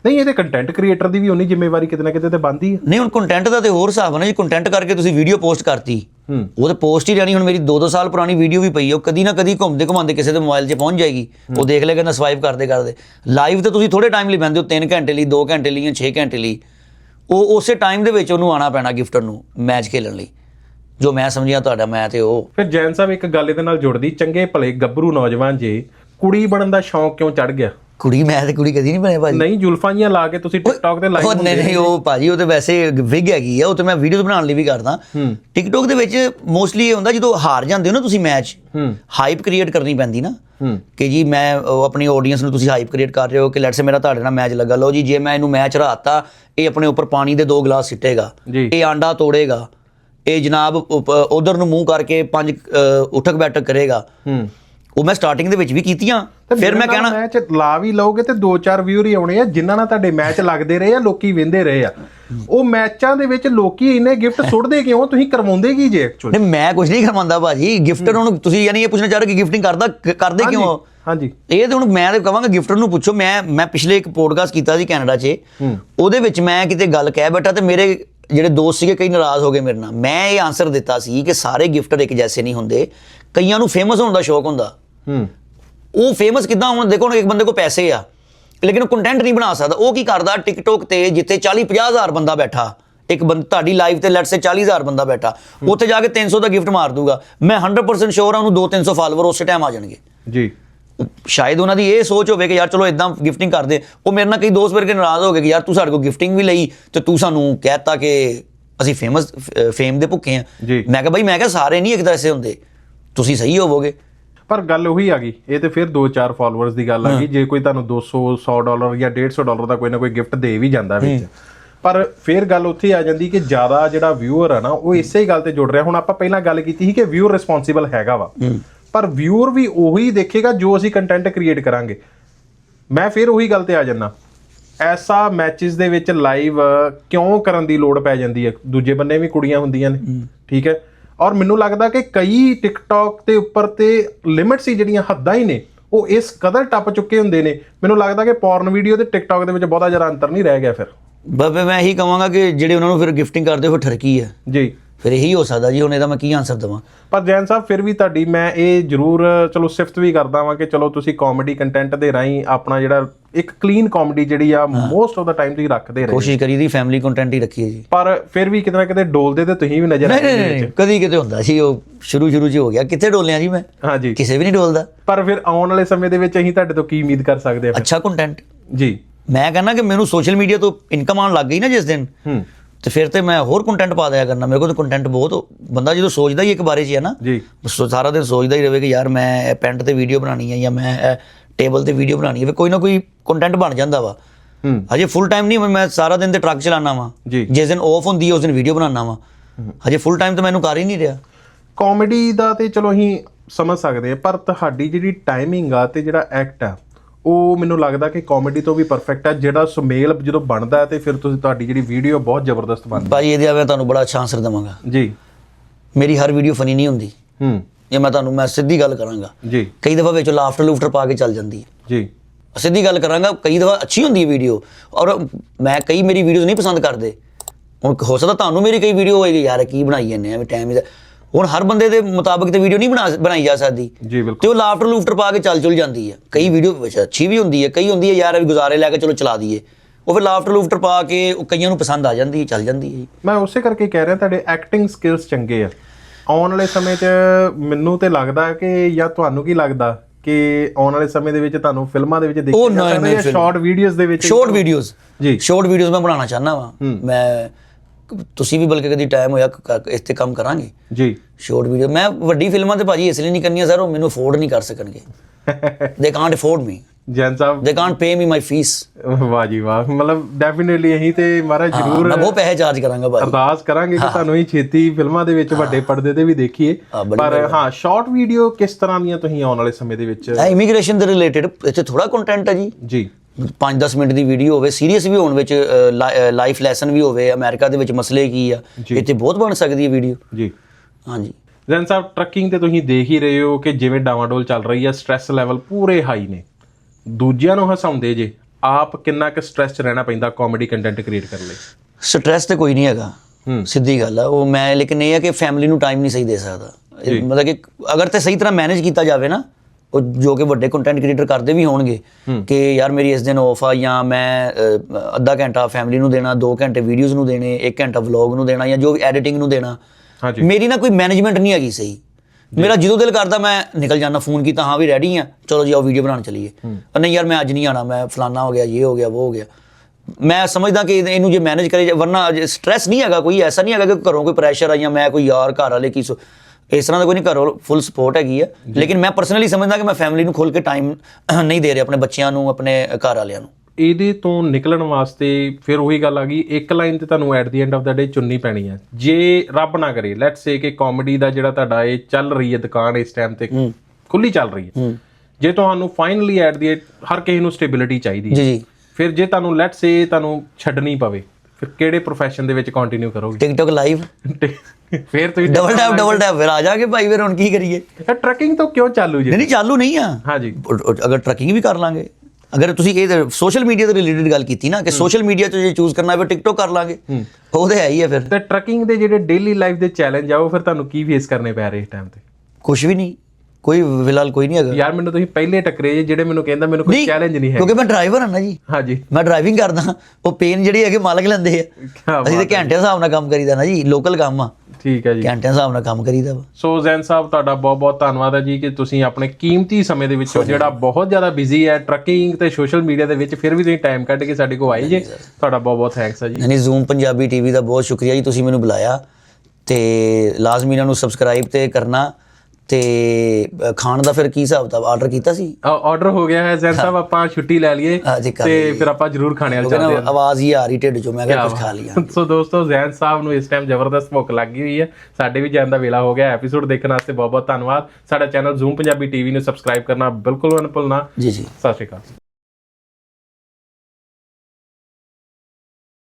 ਨਹੀਂ ਇਹਦੇ ਕੰਟੈਂਟ ਕ੍ਰੀਏਟਰ ਦੀ ਵੀ ਉਨੀ ਜ਼ਿੰਮੇਵਾਰੀ ਕਿਤੇ ਨਾ ਕਿਤੇ ਤੇ ਬਣਦੀ ਹੈ ਨਹੀਂ ਹੁਣ ਕੰਟੈਂਟ ਦਾ ਤੇ ਹੋਰ ਹਿਸਾਬ ਨਾ ਜੀ। ਕੰਟੈਂਟ ਕਰਕੇ ਤੁਸੀਂ ਵੀਡੀਓ ਪੋਸਟ ਕਰਤੀ। ਉਹ ਤੇ ਪੋਸਟ ਹੀ ਰਹਿਣੀ ਹੁਣ ਮੇਰੀ 2-2 ਸਾਲ ਪੁਰਾਣੀ ਵੀਡੀਓ ਵੀ ਪਈ ਹੈ ਉਹ ਕਦੀ ਨਾ ਕਦੀ ਘੁੰਮਦੇ ਘੁਮਾਉਂਦੇ ਕਿਸੇ ਦੇ ਮੋਬਾਈਲ 'ਚ ਪਹੁੰਚ ਜਾਏਗੀ। ਉਹ ਦੇਖ ਲੇਗਾ ਨਾ ਸਵਾਈਪ ਕਰਦੇ ਕਰਦੇ ਲਾਈਵ ਤੇ ਤੁਸੀਂ ਥੋੜੇ ਟਾਈਮ ਲਈ ਬੈੰਦੇ ਹੋ 3 ਘੰਟੇ ਲਈ 2 ਘੰਟੇ ਲਈ ਜਾਂ 6 ਘੰਟੇ ਲਈ। ਉਹ ਉਸੇ ਟਾਈਮ ਦੇ ਵਿੱਚ ਉਹਨੂੰ ਆਣਾ ਪੈਣਾ ਗਿਫਟਰ ਨੂੰ ਮੈਚ ਖੇਲਣ ਲਈ। ਜੋ ਮੈਂ ਸਮਝਿਆ ਤੁਹਾਡਾ, ਮੈਂ ਤੇ ਉਹ। ਫਿਰ ਜੈਨ ਸਾਹਿਬ ਇੱਕ ਗੱਲ ਇਹਦੇ ਨਾਲ ਜੁੜਦੀ, ਚੰਗੇ ਭਲੇ ਗੱਭਰੂ ਨੌਜਵਾਨ ਜੇ, ਕੁੜੀ ਬਣਨ ਦਾ ਸ਼ੌਂਕ ਕਿਉਂ ਚੜ ਗਿਆ? ਕੁੜੀ ਮੈਂ ਤੇ ਕੁੜੀ ਕਦੀ ਨਹੀਂ ਬਣੇ ਭਾਜੀ। ਨਹੀਂ ਜੁਲਫਾਂ ਜੀਆਂ ਲਾ ਕੇ ਤੁਸੀਂ ਟਿਕਟੌਕ ਤੇ ਲਾਈਵ ਉਹ ਨਹੀਂ ਨਹੀਂ ਉਹ ਭਾਜੀ ਉਹ ਤੇ ਵੈਸੇ ਵਿਗ ਹੈਗੀ ਆ ਉਹ ਤੇ ਮੈਂ ਵੀਡੀਓਜ਼ ਬਣਾਉਣ ਲਈ ਵੀ ਕਰਦਾ। ਟਿਕਟੋਕ ਦੇ ਵਿੱਚ ਮੋਸਟਲੀ ਇਹ ਹੁੰਦਾ ਜਦੋਂ ਹਾਰ ਜਾਂਦੇ ਹੋ ਨਾ ਤੁਸੀਂ ਮੈਚ ਹਾਈਪ ਕ੍ਰੀਏਟ ਕਰਨੀ ਪੈਂਦੀ ਨਾ। ਕਿ ਜੀ ਮੈਂ ਆਪਣੀ ਆਡੀਅנס ਨੂੰ ਤੁਸੀਂ ਹਾਈਪ ਕ੍ਰੀਏਟ ਕਰ ਰਹੇ ਹੋ ਕਿ ਲੈਟਸ ਸੇ ਮੇਰਾ ਤੁਹਾਡੇ ਨਾਲ ਮੈਚ ਲੱਗਾ ਲਓ ਜੀ ਜੇ ਮੈਂ ਇਹਨੂੰ ਮੈਚ ਹਰਾਤਾ ਇਹ ਆਪਣੇ ਉੱਪਰ ਪਾਣੀ ਦੇ ਦੋ ਗਲਾਸ ਸਿੱਟੇਗਾ। ਇਹ ਆਂਡਾ ਤੋੜੇਗਾ ਇਹ ਜਨਾਬ ਉਧਰ ਨੂੰ ਮੂੰਹ ਕਰਕੇ ਪੰਜ ਉਠਕ ਬੈਠਕ ਕਰੇਗਾ। ਉਹ ਮੈਂ ਸਟਾਰਟਿੰਗ ਦੇ ਵਿੱਚ ਵੀ ਕੀਤੀਆਂ। ਫਿਰ ਮੈਂ ਕਹਿਣਾ ਮੈਚ ਲਾ ਵੀ ਲਓਗੇ ਤੇ 2-4 ਵਿਊਰ ਹੀ ਆਉਣੇ ਆ ਜਿਨ੍ਹਾਂ ਨਾਲ ਤੁਹਾਡੇ ਮੈਚ ਲੱਗਦੇ ਰਹੇ ਆ ਲੋਕੀ ਵਿੰਦੇ ਰਹੇ ਆ। ਉਹ ਮੈਚਾਂ ਦੇ ਵਿੱਚ ਲੋਕੀ ਇੰਨੇ ਗਿਫਟ ਸੁੱਟਦੇ ਕਿਉਂ? ਤੁਸੀਂ ਕਰਵਾਉਂਦੇ ਕੀ ਜੇ ਐਕਚੁਅਲੀ ਨਹੀਂ ਮੈਂ ਕੁਝ ਨਹੀਂ ਕਰਵਾਉਂਦਾ ਭਾਜੀ। ਗਿਫਟਰ ਨੂੰ ਤੁਸੀਂ ਯਾਨੀ ਇਹ ਪੁੱਛਣਾ ਚਾਹ ਰਹੇ ਕਿ ਗਿਫਟਿੰਗ ਕਰਦਾ ਕਰਦੇ ਕਿਉਂ? ਹਾਂਜੀ। ਇਹ ਤੇ ਹੁਣ ਮੈਂ ਤੇ ਕਹਾਂਗਾ ਗਿਫਟਰ ਨੂੰ ਪੁੱਛੋ। ਮੈਂ ਮੈਂ ਪਿਛਲੇ ਇੱਕ ਪੋਡਕਾਸਟ ਕੀਤਾ ਸੀ ਕੈਨੇਡਾ 'ਚ। ਉਹਦੇ ਵਿੱਚ ਮੈਂ ਕਿਤੇ ਗੱਲ ਕਹਿ ਬੈਠਾ ਤੇ ਮੇਰੇ ਜਿਹੜੇ ਦੋਸਤ ਸੀਗੇ ਕਈ ਨਾਰਾਜ਼ ਹੋ ਗਏ ਮੇਰੇ ਨਾਲ। ਮੈਂ ਇਹ ਆਨਸਰ ਦਿੱਤਾ ਸੀ ਕਿ ਸਾਰੇ ਗਿਫਟਰ ਇੱਕ ਜੈਸੇ ਨਹੀਂ ਹੁੰਦੇ। ਕਈਆਂ ਨੂੰ ਫੇਮਸ ਹੋਣ ਦਾ ਸ਼ੌਕ ਹੁੰਦਾ। ਹੂੰ। ਉਹ ਫੇਮਸ ਕਿੱਦਾਂ ਹੁਣ ਦੇਖੋ ਹੁਣ ਇੱਕ ਬੰਦੇ ਕੋਲ ਪੈਸੇ ਆ ਲੇਕਿਨ ਉਹ ਕੰਟੈਂਟ ਨਹੀਂ ਬਣਾ ਸਕਦਾ। ਉਹ ਕੀ ਕਰਦਾ ਟਿਕਟੋਕ ਤੇ ਜਿੱਥੇ 40 50 ਹਜ਼ਾਰ ਬੰਦਾ ਬੈਠਾ ਇੱਕ ਬੰਦ ਤੁਹਾਡੀ ਲਾਈਵ ਤੇ ਲੈਟਸ ਸੇ 40 ਹਜ਼ਾਰ ਬੰਦਾ ਬੈਠਾ ਉੱਥੇ ਜਾ ਕੇ 300 ਦਾ ਗਿਫਟ ਮਾਰ ਦੂਗਾ। ਮੈਂ 100% ਸ਼ੋਰ ਆ ਉਹਨੂੰ 2-300 ਫਾਲੋਅਰ ਉਸੇ ਟਾਈਮ ਆ ਜਾਣਗੇ। ਜੀ। ਸ਼ਾਇਦ ਉਹਨਾਂ ਦੀ ਇਹ ਸੋਚ ਹੋਵੇ ਕਿ ਯਾਰ ਚਲੋ ਇਦਾਂ ਗਿਫਟਿੰਗ ਕਰਦੇ। ਉਹ ਮੇਰੇ ਨਾਲ ਕਈ ਦੋਸਤ ਵਰਗੇ ਨਾਰਾਜ਼ ਹੋ ਗਏ ਕਿ ਯਾਰ ਤੂੰ ਸਾਡੇ ਕੋਲ ਗਿਫਟਿੰਗ ਵੀ ਲਈ ਤੇ ਤੂੰ ਸਾਨੂੰ ਕਹਿਤਾ ਕਿ ਅਸੀਂ ਫੇਮਸ ਫੇਮ ਦੇ ਭੁੱਖੇ ਆ। ਮੈਂ ਕਿਹਾ ਬਾਈ ਮੈਂ ਕਿਹਾ ਸਾਰੇ ਨਹੀਂ ਇੱਕ ਤਰ੍ਹਾਂ ਸੇ ਹੁੰਦੇ। ਤੁਸੀਂ ਸਹੀ ਹੋਵੋਗੇ। ਪਰ ਗੱਲ ਉਹੀ ਆ ਗਈ ਇਹ ਤੇ ਫਿਰ 2-4 ਫਾਲੋਅਰਸ ਦੀ ਗੱਲ ਆ ਗਈ ਜੇ ਕੋਈ ਤੁਹਾਨੂੰ 200 100 ਡਾਲਰ ਜਾਂ 150 ਡਾਲਰ ਦਾ ਕੋਈ ਨਾ ਕੋਈ ਗਿਫਟ ਦੇ ਵੀ ਜਾਂਦਾ ਵਿੱਚ। ਪਰ ਫਿਰ ਗੱਲ ਉੱਥੇ ਆ ਜਾਂਦੀ ਕਿ ਜ਼ਿਆਦਾ ਜਿਹੜਾ ਵਿਊਅਰ ਆ ਨਾ ਉਹ ਇਸੇ ਹੀ ਗੱਲ ਤੇ ਜੁੜ ਰਿਹਾ। ਹੁਣ ਆਪਾਂ ਪਹਿਲਾਂ ਗੱਲ ਕੀਤੀ ਸੀ ਕਿ ਵਿਊਅਰ ਰਿਸਪੌਂਸਿਬਲ ਹੈਗਾ ਵਾ। ਪਰ ਵਿਊਅਰ ਵੀ ਉਹੀ ਦੇਖੇਗਾ ਜੋ ਅਸੀਂ ਕੰਟੈਂਟ ਕ੍ਰੀਏਟ ਕਰਾਂਗੇ। ਮੈਂ ਫਿਰ ਉਹੀ ਗੱਲ ਤੇ ਆ ਜੰਨਾ ਐਸਾ ਮੈਚਸ ਦੇ ਵਿੱਚ ਲਾਈਵ ਕਿਉਂ ਕਰਨ ਦੀ ਲੋੜ ਪੈ ਜਾਂਦੀ ਹੈ? ਦੂਜੇ ਬੰਨੇ ਵੀ ਕੁੜੀਆਂ ਹੁੰਦੀਆਂ ਨੇ। ਠੀਕ ਹੈ? ਔਰ ਮੈਨੂੰ ਲੱਗਦਾ ਕਿ ਕਈ ਟਿਕਟੌਕ ਦੇ ਉੱਪਰ ਤੇ ਲਿਮਿਟਸ ਹੀ ਜਿਹੜੀਆਂ ਹੱਦਾਂ ਹੀ ਨੇ ਉਹ ਇਸ ਕਦਰ ਟੱਪ ਚੁੱਕੇ ਹੁੰਦੇ ਨੇ। ਮੈਨੂੰ ਲੱਗਦਾ ਕਿ ਪੋਰਨ ਵੀਡੀਓ ਤੇ ਟਿਕਟੌਕ ਦੇ ਵਿੱਚ ਬਹੁਤਾ ਜ਼ਿਆਦਾ ਅੰਤਰ ਨਹੀਂ ਰਹਿ ਗਿਆ ਫਿਰ। ਬਾਬੇ ਮੈਂ ਇਹੀ ਕਹਾਂਗਾ ਕਿ ਜਿਹੜੇ ਉਹਨਾਂ ਨੂੰ ਫਿਰ ਗਿਫਟਿੰਗ ਕਰਦੇ ਹੋ ਠਰਕੀ ਹੈ ਜੀ। ਫਿਰ ਇਹੀ ਹੋ ਸਕਦਾ ਜੀ ਹੁਣ ਇਹਦਾ ਮੈਂ ਕੀ ਆਨਸਰ ਦਵਾਂ? ਪਰ ਜੈਨ ਸਾਹਿਬ ਫਿਰ ਵੀ ਤੁਹਾਡੀ ਮੈਂ ਇਹ ਜ਼ਰੂਰ ਚਲੋ ਸਿਫਤ ਵੀ ਕਰਦਾ ਵਾਂ ਕਿ ਚਲੋ ਤੁਸੀਂ ਕਾਮੇਡੀ ਕੰਟੈਂਟ ਦੇ ਰਾਹੀਂ ਆਪਣਾ ਜਿਹੜਾ ਇੱਕ ਕਲੀਨ ਕਾਮੇਡੀ ਜਿਹੜੀ ਆ ਮੋਸਟ ਆਫ ਦਾ ਟਾਈਮ ਤੁਸੀਂ ਰੱਖਦੇ ਰਹੇ। ਕੋਸ਼ਿਸ਼ ਕਰੀ ਦੀ ਫੈਮਿਲੀ ਕੰਟੈਂਟ ਹੀ ਰੱਖੀਏ ਜੀ। ਪਰ ਫਿਰ ਵੀ ਕਿਤੇ ਨਾ ਕਿਤੇ ਡੋਲਦੇ ਤੇ ਤੁਸੀਂ ਵੀ ਨਜ਼ਰ ਨਹੀਂ ਆਏ ਨਹੀਂ ਨਹੀਂ ਕਦੀ ਕਿਤੇ ਹੁੰਦਾ ਸੀ ਉਹ ਸ਼ੁਰੂ ਸ਼ੁਰੂ 'ਚ ਹੋ ਗਿਆ। ਕਿੱਥੇ ਡੋਲਿਆ ਜੀ ਮੈਂ? ਹਾਂਜੀ ਕਿਸੇ ਵੀ ਨਹੀਂ ਡੋਲਦਾ। ਪਰ ਫਿਰ ਆਉਣ ਵਾਲੇ ਸਮੇਂ ਦੇ ਵਿੱਚ ਅਸੀਂ ਤੁਹਾਡੇ ਤੋਂ ਕੀ ਉਮੀਦ ਕਰ ਸਕਦੇ ਆ ਅੱਛਾ ਕੰਟੈਂਟ ਜੀ। ਮੈਂ ਕਹਿੰਦਾ ਕਿ ਮੈਨੂੰ ਸੋਸ਼ਲ ਮੀਡੀਆ ਤੋਂ ਇਨਕਮ ਆਉਣ ਲੱਗ ਗਈ ਨਾ ਜਿਸ ਦਿਨ। ਹੂੰ। ਤੇ ਫਿਰ ਤੇ ਮੈਂ ਹੋਰ ਕੰਟੈਂਟ ਪਾ ਦਿਆ ਕਰਨਾ। ਮੇਰੇ ਕੋਲ ਤਾਂ ਕੰਟੈਂਟ ਬਹੁਤ ਬੰਦਾ ਜਦੋਂ ਸੋਚਦਾ ਹੀ ਇੱਕ ਬਾਰੇ 'ਚ ਹੈ ਨਾ ਜੀ। ਸਾਰਾ ਦਿਨ ਸੋਚਦਾ ਹੀ ਰਹੇ ਕਿ ਯਾਰ ਮੈਂ ਇਹ ਪੈਂਟ ਤੇ ਵੀਡੀਓ ਬਣਾਣੀ ਹੈ ਜਾਂ ਮੈਂ ਇਹ ਟੇਬਲ ਤੇ ਵੀਡੀਓ ਬਣਾਣੀ ਹੈ। ਫਿਰ ਕੋਈ ਨਾ ਕੋਈ ਕੰਟੈਂਟ ਬਣ ਜਾਂਦਾ ਵਾ। ਹਜੇ ਫੁੱਲ ਟਾਈਮ ਨਹੀਂ ਮੈਂ ਸਾਰਾ ਦਿਨ ਤੇ ਟਰੱਕ ਚਲਾਉਣਾ ਵਾ। ਜਿਸ ਦਿਨ ਆਫ ਹੁੰਦੀ ਹੈ ਉਸ ਦਿਨ ਵੀਡੀਓ ਬਣਾਉਣਾ ਵਾ। ਹਜੇ ਫੁੱਲ ਟਾਈਮ ਤਾਂ ਮੈਨੂੰ ਕਰ ਹੀ ਨਹੀਂ ਰਿਹਾ। ਕਾਮੇਡੀ ਦਾ ਤੇ ਚਲੋ ਅਸੀਂ ਸਮਝ ਸਕਦੇ ਆ ਪਰ ਤੁਹਾਡੀ ਜਿਹੜੀ ਟਾਈਮਿੰਗ ਆ ਤੇ ਜਿਹੜਾ ਐਕਟ ਆ ਉਹ ਮੈਨੂੰ ਲੱਗਦਾ ਕਿ ਕਾਮੇਡੀ ਤੋਂ ਵੀ ਪਰਫੈਕਟ ਹੈ ਜਿਹੜਾ ਸੁਮੇਲ ਜਦੋਂ ਬਣਦਾ ਹੈ ਤੇ ਫਿਰ ਤੁਸੀਂ ਤੁਹਾਡੀ ਜਿਹੜੀ ਵੀਡੀਓ ਬਹੁਤ ਜ਼ਬਰਦਸਤ ਬਣਦੀ ਭਾਈ ਇਹਦੇ ਆ ਮੈਂ ਤੁਹਾਨੂੰ ਬੜਾ ਅੱਛਾ ਆਨਸਰ ਦੇਵਾਂਗਾ। ਜੀ। ਮੇਰੀ ਹਰ ਵੀਡੀਓ ਫਨੀ ਨਹੀਂ ਹੁੰਦੀ। ਹੂੰ। ਇਹ ਮੈਂ ਤੁਹਾਨੂੰ ਮੈਂ ਸਿੱਧੀ ਗੱਲ ਕਰਾਂਗਾ। ਜੀ। ਕਈ ਦਫਾ ਵਿੱਚ ਲਾਫਟਰ ਲੂਫਟਰ ਪਾ ਕੇ ਚੱਲ ਜਾਂਦੀ ਹੈ। ਜੀ। ਸਿੱਧੀ ਗੱਲ ਕਰਾਂਗਾ ਕਈ ਦਫਾ ਅੱਛੀ ਹੁੰਦੀ ਹੈ ਵੀਡੀਓ ਔਰ ਮੈਂ ਕਈ ਮੇਰੀ ਵੀਡੀਓਜ਼ ਨਹੀਂ ਪਸੰਦ ਕਰਦੇ। ਹੁਣ ਹੋ ਸਕਦਾ ਤੁਹਾਨੂੰ ਮੇਰੀ ਕਈ ਵੀਡੀਓ ਹੋਏਗੀ ਯਾਰ ਕੀ ਬਣਾਈ ਜਾਂਦੇ ਆ ਵੀ ਟਾਈਮ ਹੁਣ ਹਰ ਬੰਦੇ ਦੇ ਮੁਤਾਬਕ ਤੇ ਵੀਡੀਓ ਨਹੀਂ ਬਣਾ ਬਣਾਈ ਜਾ ਸਕਦੀ। ਜੀ ਬਿਲਕੁਲ। ਤੇ ਉਹ ਲਾਫਟਰ ਲੂਫਟਰ ਪਾ ਕੇ ਚੱਲ ਚੁਲ ਜਾਂਦੀ ਹੈ। ਕਈ ਵੀਡੀਓ ਅੱਛੀ ਵੀ ਹੁੰਦੀ ਹੈ ਕਈ ਹੁੰਦੀ ਹੈ ਯਾਰ ਵੀ ਗੁਜ਼ਾਰੇ ਲੈ ਕੇ ਚਲੋ ਚਲਾ ਦਈਏ। ਉਹ ਫਿਰ ਲਾਫਟਰ ਲੂਫਟਰ ਪਾ ਕੇ ਉਹ ਕਈਆਂ ਨੂੰ ਪਸੰਦ ਆ ਜਾਂਦੀ ਹੈ ਚੱਲ ਜਾਂਦੀ ਹੈ ਮੈਂ ਉਸੇ ਕਰਕੇ ਕਹਿ ਰਿਹਾ ਤੁਹਾਡੇ ਐਕਟਿੰਗ ਸਕਿੱਲਸ ਚੰਗੇ ਆ। ਆਉਣ ਵਾਲੇ ਸਮੇਂ 'ਚ ਮੈਨੂੰ ਤੇ ਲੱਗਦਾ ਕਿ ਜਾਂ ਤੁਹਾਨੂੰ ਕੀ ਲੱਗਦਾ ਕਿ ਆਉਣ ਵਾਲੇ ਸਮੇਂ ਦੇ ਵਿੱਚ ਤੁਹਾਨੂੰ ਫਿਲਮਾਂ ਦੇ ਵਿੱਚ ਦੇਖਿਆ ਜਾ ਸਕਦਾ ਸ਼ਾਰਟ ਵੀਡੀਓਜ਼ ਦੇ ਵਿੱਚ ਸ਼ਾਰਟ ਵੀਡੀਓਜ਼ ਜੀ। ਸ਼ਾਰਟ ਵੀਡੀਓਜ਼ ਮੈਂ ਬਣਾਉਣਾ ਚਾਹੁੰਦਾ ਵਾਂ। ਮੈਂ ਤੁਸੀਂ ਵੀ ਬਲਕਿ ਕਦੀ ਟਾਈਮ ਹੋਇਆ ਕ- ਇਸ ਤੇ ਕੰਮ ਕਰਾਂਗੇ। ਜੀ। ਸ਼ਾਰਟ ਵੀਡੀਓ ਮੈਂ ਵੱਡੀ ਫਿਲਮਾਂ ਤੇ ਭਾਜੀ ਇਸ ਲਈ ਨਹੀਂ ਕਰਨੀਆਂ ਸਰ ਉਹ ਮੈਨੂੰ ਅਫੋਰਡ ਨਹੀਂ ਕਰ ਸਕਣਗੇ। They can't afford me Jain sahib they can't pay me my fees ਵਾਹ ਜੀ ਵਾਹ। ਮਤਲਬ ਡੈਫੀਨਿਟਲੀ ਅਸੀਂ ਤੇ ਮਹਾਰਾਜ ਜ਼ਰੂਰ ਮੈਂ ਬਹੁਤ ਪੈਸੇ ਚਾਰਜ ਕਰਾਂਗਾ ਭਾਜੀ। ਅਰਦਾਸ ਕਰਾਂਗੇ ਕਿ ਤੁਹਾਨੂੰ ਹੀ ਛੇਤੀ ਫਿਲਮਾਂ ਦੇ ਵਿੱਚ ਵੱਡੇ ਪਰਦੇ ਤੇ ਵੀ ਦੇਖੀਏ। ਹਾਂ, ਬੜੀ ਪਰ ਹਾਂ ਸ਼ਾਰਟ ਵੀਡੀਓ ਕਿਸ ਤਰ੍ਹਾਂ ਦੀਆਂ ਤੁਸੀਂ ਆਉਣ ਵਾਲੇ ਸਮੇਂ ਦੇ ਵਿੱਚ? ਇਹ ਇਮੀਗ੍ਰੇਸ਼ਨ ਦੇ ਰਿਲੇਟਡ ਇੱਥੇ ਥੋੜਾ ਕੰਟੈਂਟ ਹੈ ਜੀ। ਜੀ। 5-10 ਮਿੰਟ ਦੀ ਵੀਡੀਓ ਹੋਵੇ ਸੀਰੀਅਸ ਵੀ ਹੋਣ ਵਿੱਚ ਲਾਈਫ ਲੈਸਨ ਵੀ ਹੋਵੇ ਅਮਰੀਕਾ ਦੇ ਵਿੱਚ ਮਸਲੇ ਕੀ ਆ ਇੱਥੇ ਬਹੁਤ ਬਣ ਸਕਦੀ ਹੈ ਵੀਡੀਓ ਜੀ। ਹਾਂਜੀ। ਜੈਨ ਸਾਹਿਬ ਟਰੱਕਿੰਗ ਤੇ ਤੁਸੀਂ ਦੇਖ ਹੀ ਰਹੇ ਹੋ ਕਿ ਜਿਵੇਂ ਡਾਵਾਡੋਲ ਚੱਲ ਰਹੀ ਹੈ ਸਟ੍ਰੈਸ ਲੈਵਲ ਪੂਰੇ ਹਾਈ ਨੇ। ਦੂਜਿਆਂ ਨੂੰ ਹਸਾਉਂਦੇ ਜੇ ਆਪ ਕਿੰਨਾ ਕੁ ਸਟ੍ਰੈਸ 'ਚ ਰਹਿਣਾ ਪੈਂਦਾ ਕਾਮੇਡੀ ਕੰਟੈਂਟ ਕ੍ਰੀਏਟ ਕਰਨ ਲਈ? ਸਟ੍ਰੈਸ ਤੇ ਕੋਈ ਨਹੀਂ ਹੈਗਾ। ਸਿੱਧੀ ਗੱਲ ਆ। ਉਹ ਮੈਂ ਲੇਕਿਨ ਇਹ ਹੈ ਕਿ ਫੈਮਿਲੀ ਨੂੰ ਟਾਈਮ ਨਹੀਂ ਸਹੀ ਦੇ ਸਕਦਾ। ਮਤਲਬ ਕਿ ਅਗਰ ਤੇ ਸਹੀ ਤਰ੍ਹਾਂ ਮੈਨੇਜ ਕੀਤਾ ਜਾਵੇ ਨਾ ਉਹ ਜੋ ਕਿ ਵੱਡੇ ਕੰਟੈਂਟ ਕ੍ਰੀਏਟਰ ਕਰਦੇ ਵੀ ਹੋਣਗੇ ਕਿ ਯਾਰ ਮੇਰੀ ਇਸ ਦਿਨ ਆਫ ਆ ਜਾਂ ਮੈਂ ਅੱਧਾ ਘੰਟਾ ਫੈਮਿਲੀ ਨੂੰ ਦੇਣਾ 2 ਘੰਟੇ ਵੀਡੀਓਜ਼ ਨੂੰ ਦੇਣੇ 1 ਘੰਟਾ ਵਲੌਗ ਨੂੰ ਦੇਣਾ ਜਾਂ ਜੋ ਵੀ ਐਡੀਟਿੰਗ ਨੂੰ ਦੇਣਾ ਹਾਂਜੀ। ਮੇਰੀ ਨਾ ਕੋਈ ਮੈਨੇਜਮੈਂਟ ਨਹੀਂ ਹੈਗੀ ਸਹੀ। ਮੇਰਾ ਜਦੋਂ ਦਿਲ ਕਰਦਾ ਮੈਂ ਨਿਕਲ ਜਾਂਦਾ ਫੋਨ ਕੀਤਾ ਹਾਂ ਵੀ ਰੈਡੀ ਆ ਚਲੋ ਜੀ ਆਓ ਵੀਡੀਓ ਬਣਾਉਣ ਚਲੀਏ। ਨਹੀਂ ਯਾਰ ਮੈਂ ਅੱਜ ਨਹੀਂ ਆਣਾ ਮੈਂ ਫਲਾਨਾ ਹੋ ਗਿਆ ਇਹ ਹੋ ਗਿਆ ਉਹ ਹੋ ਗਿਆ। ਮੈਂ ਸਮਝਦਾ ਕਿ ਇਹਨੂੰ ਜੇ ਮੈਨੇਜ ਕਰੇ ਵਰਨਾ ਸਟ੍ਰੈਸ ਨਹੀਂ ਹੈਗਾ ਕੋਈ ਐਸਾ ਨਹੀਂ ਹੈਗਾ ਕਿ ਘਰੋਂ ਕੋਈ ਪ੍ਰੈਸ਼ਰ ਆ ਜਾਂ ਮੈਂ ਕੋਈ ਯਾਰ ਘਰ ਵਾਲੇ ਕੀ ਸੋ ਇਸ ਤਰ੍ਹਾਂ ਦਾ ਕੋਈ ਨਹੀਂ ਘਰੋਂ ਫੁੱਲ ਸਪੋਰਟ ਹੈਗੀ ਆ। ਲੇਕਿਨ ਮੈਂ ਪਰਸਨਲੀ ਸਮਝਦਾ ਕਿ ਮੈਂ ਫੈਮਿਲੀ ਨੂੰ ਖੋਲ ਕੇ ਟਾਈਮ ਨਹੀਂ ਦੇ ਰਿਹਾ ਆਪਣੇ ਬੱਚਿਆਂ ਨੂੰ ਆਪਣੇ ਘਰ ਵਾਲਿਆਂ ਨੂੰ। ਇਹਦੇ ਤੋਂ ਨਿਕਲਣ ਵਾਸਤੇ ਫਿਰ ਉਹੀ ਗੱਲ ਆ ਗਈ ਇੱਕ ਲਾਈਨ ਤੇ ਤੁਹਾਨੂੰ at the end of the day ਚੁਣਨੀ ਪੈਣੀ ਹੈ ਜੇ ਰੱਬ ਨਾ ਕਰੇ ਲੈਟਸ ਸੇ ਕਿ ਕਾਮੇਡੀ ਦਾ ਜਿਹੜਾ ਤੁਹਾਡਾ ਇਹ ਚੱਲ ਰਹੀ ਹੈ ਦੁਕਾਨ ਇਸ ਟਾਈਮ ਤੇ ਖੁੱਲੀ ਚੱਲ ਰਹੀ ਹੈ। ਜੇ ਤੁਹਾਨੂੰ ਫਾਈਨਲੀ ਐਟ ਦੀ ਹਰ ਕਿਸੇ ਨੂੰ ਸਟੇਬਿਲਿਟੀ ਚਾਹੀਦੀ ਹੈ। ਜੀ ਜੀ। ਫਿਰ ਜੇ ਤੁਹਾਨੂੰ ਲੈਟਸ ਸੇ ਤੁਹਾਨੂੰ ਛੱਡਣੀ ਪਵੇ ਫਿਰ ਕਿਹੜੇ profession ਦੇ ਵਿੱਚ ਕੰਟੀਨਿਊ ਕਰੋਗੇ? ਟਿਕਟੋਕ ਲਾਈਵ *laughs* ਫਿਰ ਤੁਸੀਂ ਡਬਲ ਟੈਪ ਡਬਲ ਟੈਪ ਫਿਰ ਆ ਜਾਗੇ ਭਾਈ ਫਿਰ ਹੁਣ ਕੀ ਕਰੀਏ? ਟਰੱਕਿੰਗ ਤੋਂ ਕਿਉਂ ਚਾਲੂ ਜੀ? ਨਹੀਂ ਨਹੀਂ ਚਾਲੂ ਨਹੀਂ ਆ। ਹਾਂਜੀ। ਅਗਰ ਟਰੱਕਿੰਗ ਵੀ ਕਰ ਲਾਂਗੇ। ਅਗਰ ਤੁਸੀਂ ਇਹ ਸੋਸ਼ਲ ਮੀਡੀਆ ਦੇ ਰਿਲੇਟਡ ਗੱਲ ਕੀਤੀ ਨਾ ਕਿ ਸੋਸ਼ਲ ਮੀਡੀਆ ਤੋਂ ਜੇ ਚੂਜ਼ ਕਰਨਾ ਹੋਵੇ ਟਿਕਟੋਕ ਕਰ ਲਾਂਗੇ। ਉਹ ਤੇ ਹੈ ਹੀ ਹੈ ਫਿਰ। ਤੇ ਟਰੱਕਿੰਗ ਦੇ ਜਿਹੜੇ ਡੇਲੀ ਲਾਈਫ ਦੇ ਚੈਲੰਜ ਆ ਉਹ ਫਿਰ ਤੁਹਾਨੂੰ ਕੀ ਫੇਸ ਕਰਨੇ ਪੈ ਰਹੇ ਇਸ ਟਾਈਮ ਤੇ? ਕੁਝ ਵੀ ਨਹੀਂ। ਕੋਈ ਫਿਲਹਾਲ ਕੋਈ ਨਹੀਂ ਹੈਗਾ। ਯਾਰ ਮੈਨੂੰ ਤੁਸੀਂ ਪਹਿਲੇ ਟੱਕਰੇ ਜੇ ਜਿਹੜੇ ਮੈਨੂੰ ਕਹਿੰਦਾ ਮੈਨੂੰ ਕੋਈ ਚੈਲੰਜ ਨਹੀਂ ਹੈ ਕਿਉਂਕਿ ਮੈਂ ਡਰਾਈਵਰ ਹਾਂ ਨਾ ਜੀ। ਹਾਂਜੀ। ਮੈਂ ਡਰਾਈਵਿੰਗ ਕਰਦਾ ਉਹ ਪੇਨ ਜਿਹੜੀ ਹੈਗੇ ਮਾਲਕ ਲੈਂਦੇ ਆ। ਕਿਆ ਅਸੀਂ ਤੇ ਘੰਟੇ ਦੇ ਹਿਸਾਬ ਨਾਲ ਕੰਮ ਕਰੀਦਾ ਨਾ ਜੀ ਲੋਕਲ ਕੰਮ ਆ। ਠੀਕ ਹੈ ਜੀ। ਘੰਟੇ ਦੇ ਹਿਸਾਬ ਨਾਲ ਕੰਮ ਕਰੀਦਾ ਵਾ। ਸੋ ਜ਼ੈਨ ਸਾਹਿਬ ਤੁਹਾਡਾ ਬਹੁਤ ਬਹੁਤ ਧੰਨਵਾਦ ਹੈ ਜੀ ਕਿ ਤੁਸੀਂ ਆਪਣੇ ਕੀਮਤੀ ਸਮੇਂ ਦੇ ਵਿੱਚੋਂ ਜਿਹੜਾ ਬਹੁਤ ਜ਼ਿਆਦਾ ਬਿਜ਼ੀ ਹੈ ਟਰੱਕਿੰਗ ਤੇ ਸੋਸ਼ਲ ਮੀਡੀਆ ਦੇ ਵਿੱਚ ਫਿਰ ਵੀ ਤੁਸੀਂ ਟਾਈਮ ਕੱਢ ਕੇ ਸਾਡੇ ਕੋਲ ਆਏ ਜੇ। ਤੁਹਾਡਾ ਬਹੁਤ ਬਹੁਤ ਥੈਂਕਸ ਹੈ ਜੀ। ਯਾਨੀ ਜ਼ੂਮ ਪੰਜਾਬੀ ਟੀਵੀ ਦਾ ਬਹੁਤ ਸ਼ੁਕਰੀਆ ਜੀ ਤੁਸੀਂ ਮੈਨੂੰ ਬੁਲਾਇਆ ਤੇ ਲਾਜ਼ਮੀ ਇਹਨਾਂ ਨੂੰ ਸਬਸਕ੍ਰਾਈਬ ਤੇ ਕਰਨਾ। ਤੇ ਖਾਣ ਦਾ ਫਿਰ ਕੀ ਹਿਸਾਬ ਦਾ ਆਰਡਰ ਕੀਤਾ ਸੀ? ਆਰਡਰ ਹੋ ਗਿਆ ਹੈ ਜ਼ੈਨ ਸਾਹਿਬ ਆਪਾਂ ਛੁੱਟੀ ਲੈ ਲਈਏ ਹਾਂ ਤੇ ਫਿਰ ਆਪਾਂ ਜ਼ਰੂਰ ਖਾਣੇ ਵਾਲ ਚੱਲਦੇ ਨਾ ਆਵਾਜ਼ ਹੀ ਆ ਰਹੀ ਢਿੱਡ ਚੋਂ ਮੈਂ ਕਿਹਾ ਕੁਝ ਖਾ ਲਿਆ ਹਾਂ *laughs* ਸੋ ਦੋਸਤੋ ਜ਼ੈਨ ਸਾਹਿਬ ਨੂੰ ਇਸ ਟਾਈਮ ਜ਼ਬਰਦਸਤ ਭੁੱਖ ਲੱਗੀ ਹੋਈ ਹੈ। ਸਾਡੇ ਵੀ ਜਾਣ ਦਾ ਵੇਲਾ ਹੋ ਗਿਆ ਐਪੀਸੋਡ ਦੇਖਣ ਵਾਸਤੇ ਬਹੁਤ ਬਹੁਤ ਧੰਨਵਾਦ। ਸਾਡਾ ਚੈਨਲ ਜ਼ੂਮ ਪੰਜਾਬੀ ਟੀਵੀ ਨੂੰ ਸਬਸਕ੍ਰਾਈਬ ਕਰਨਾ ਬਿਲਕੁਲ ਨਾ। ਭੁੱਲਣਾ ਜੀ ਜੀ। ਸਤਿ ਸ਼੍ਰੀ ਅਕਾਲ।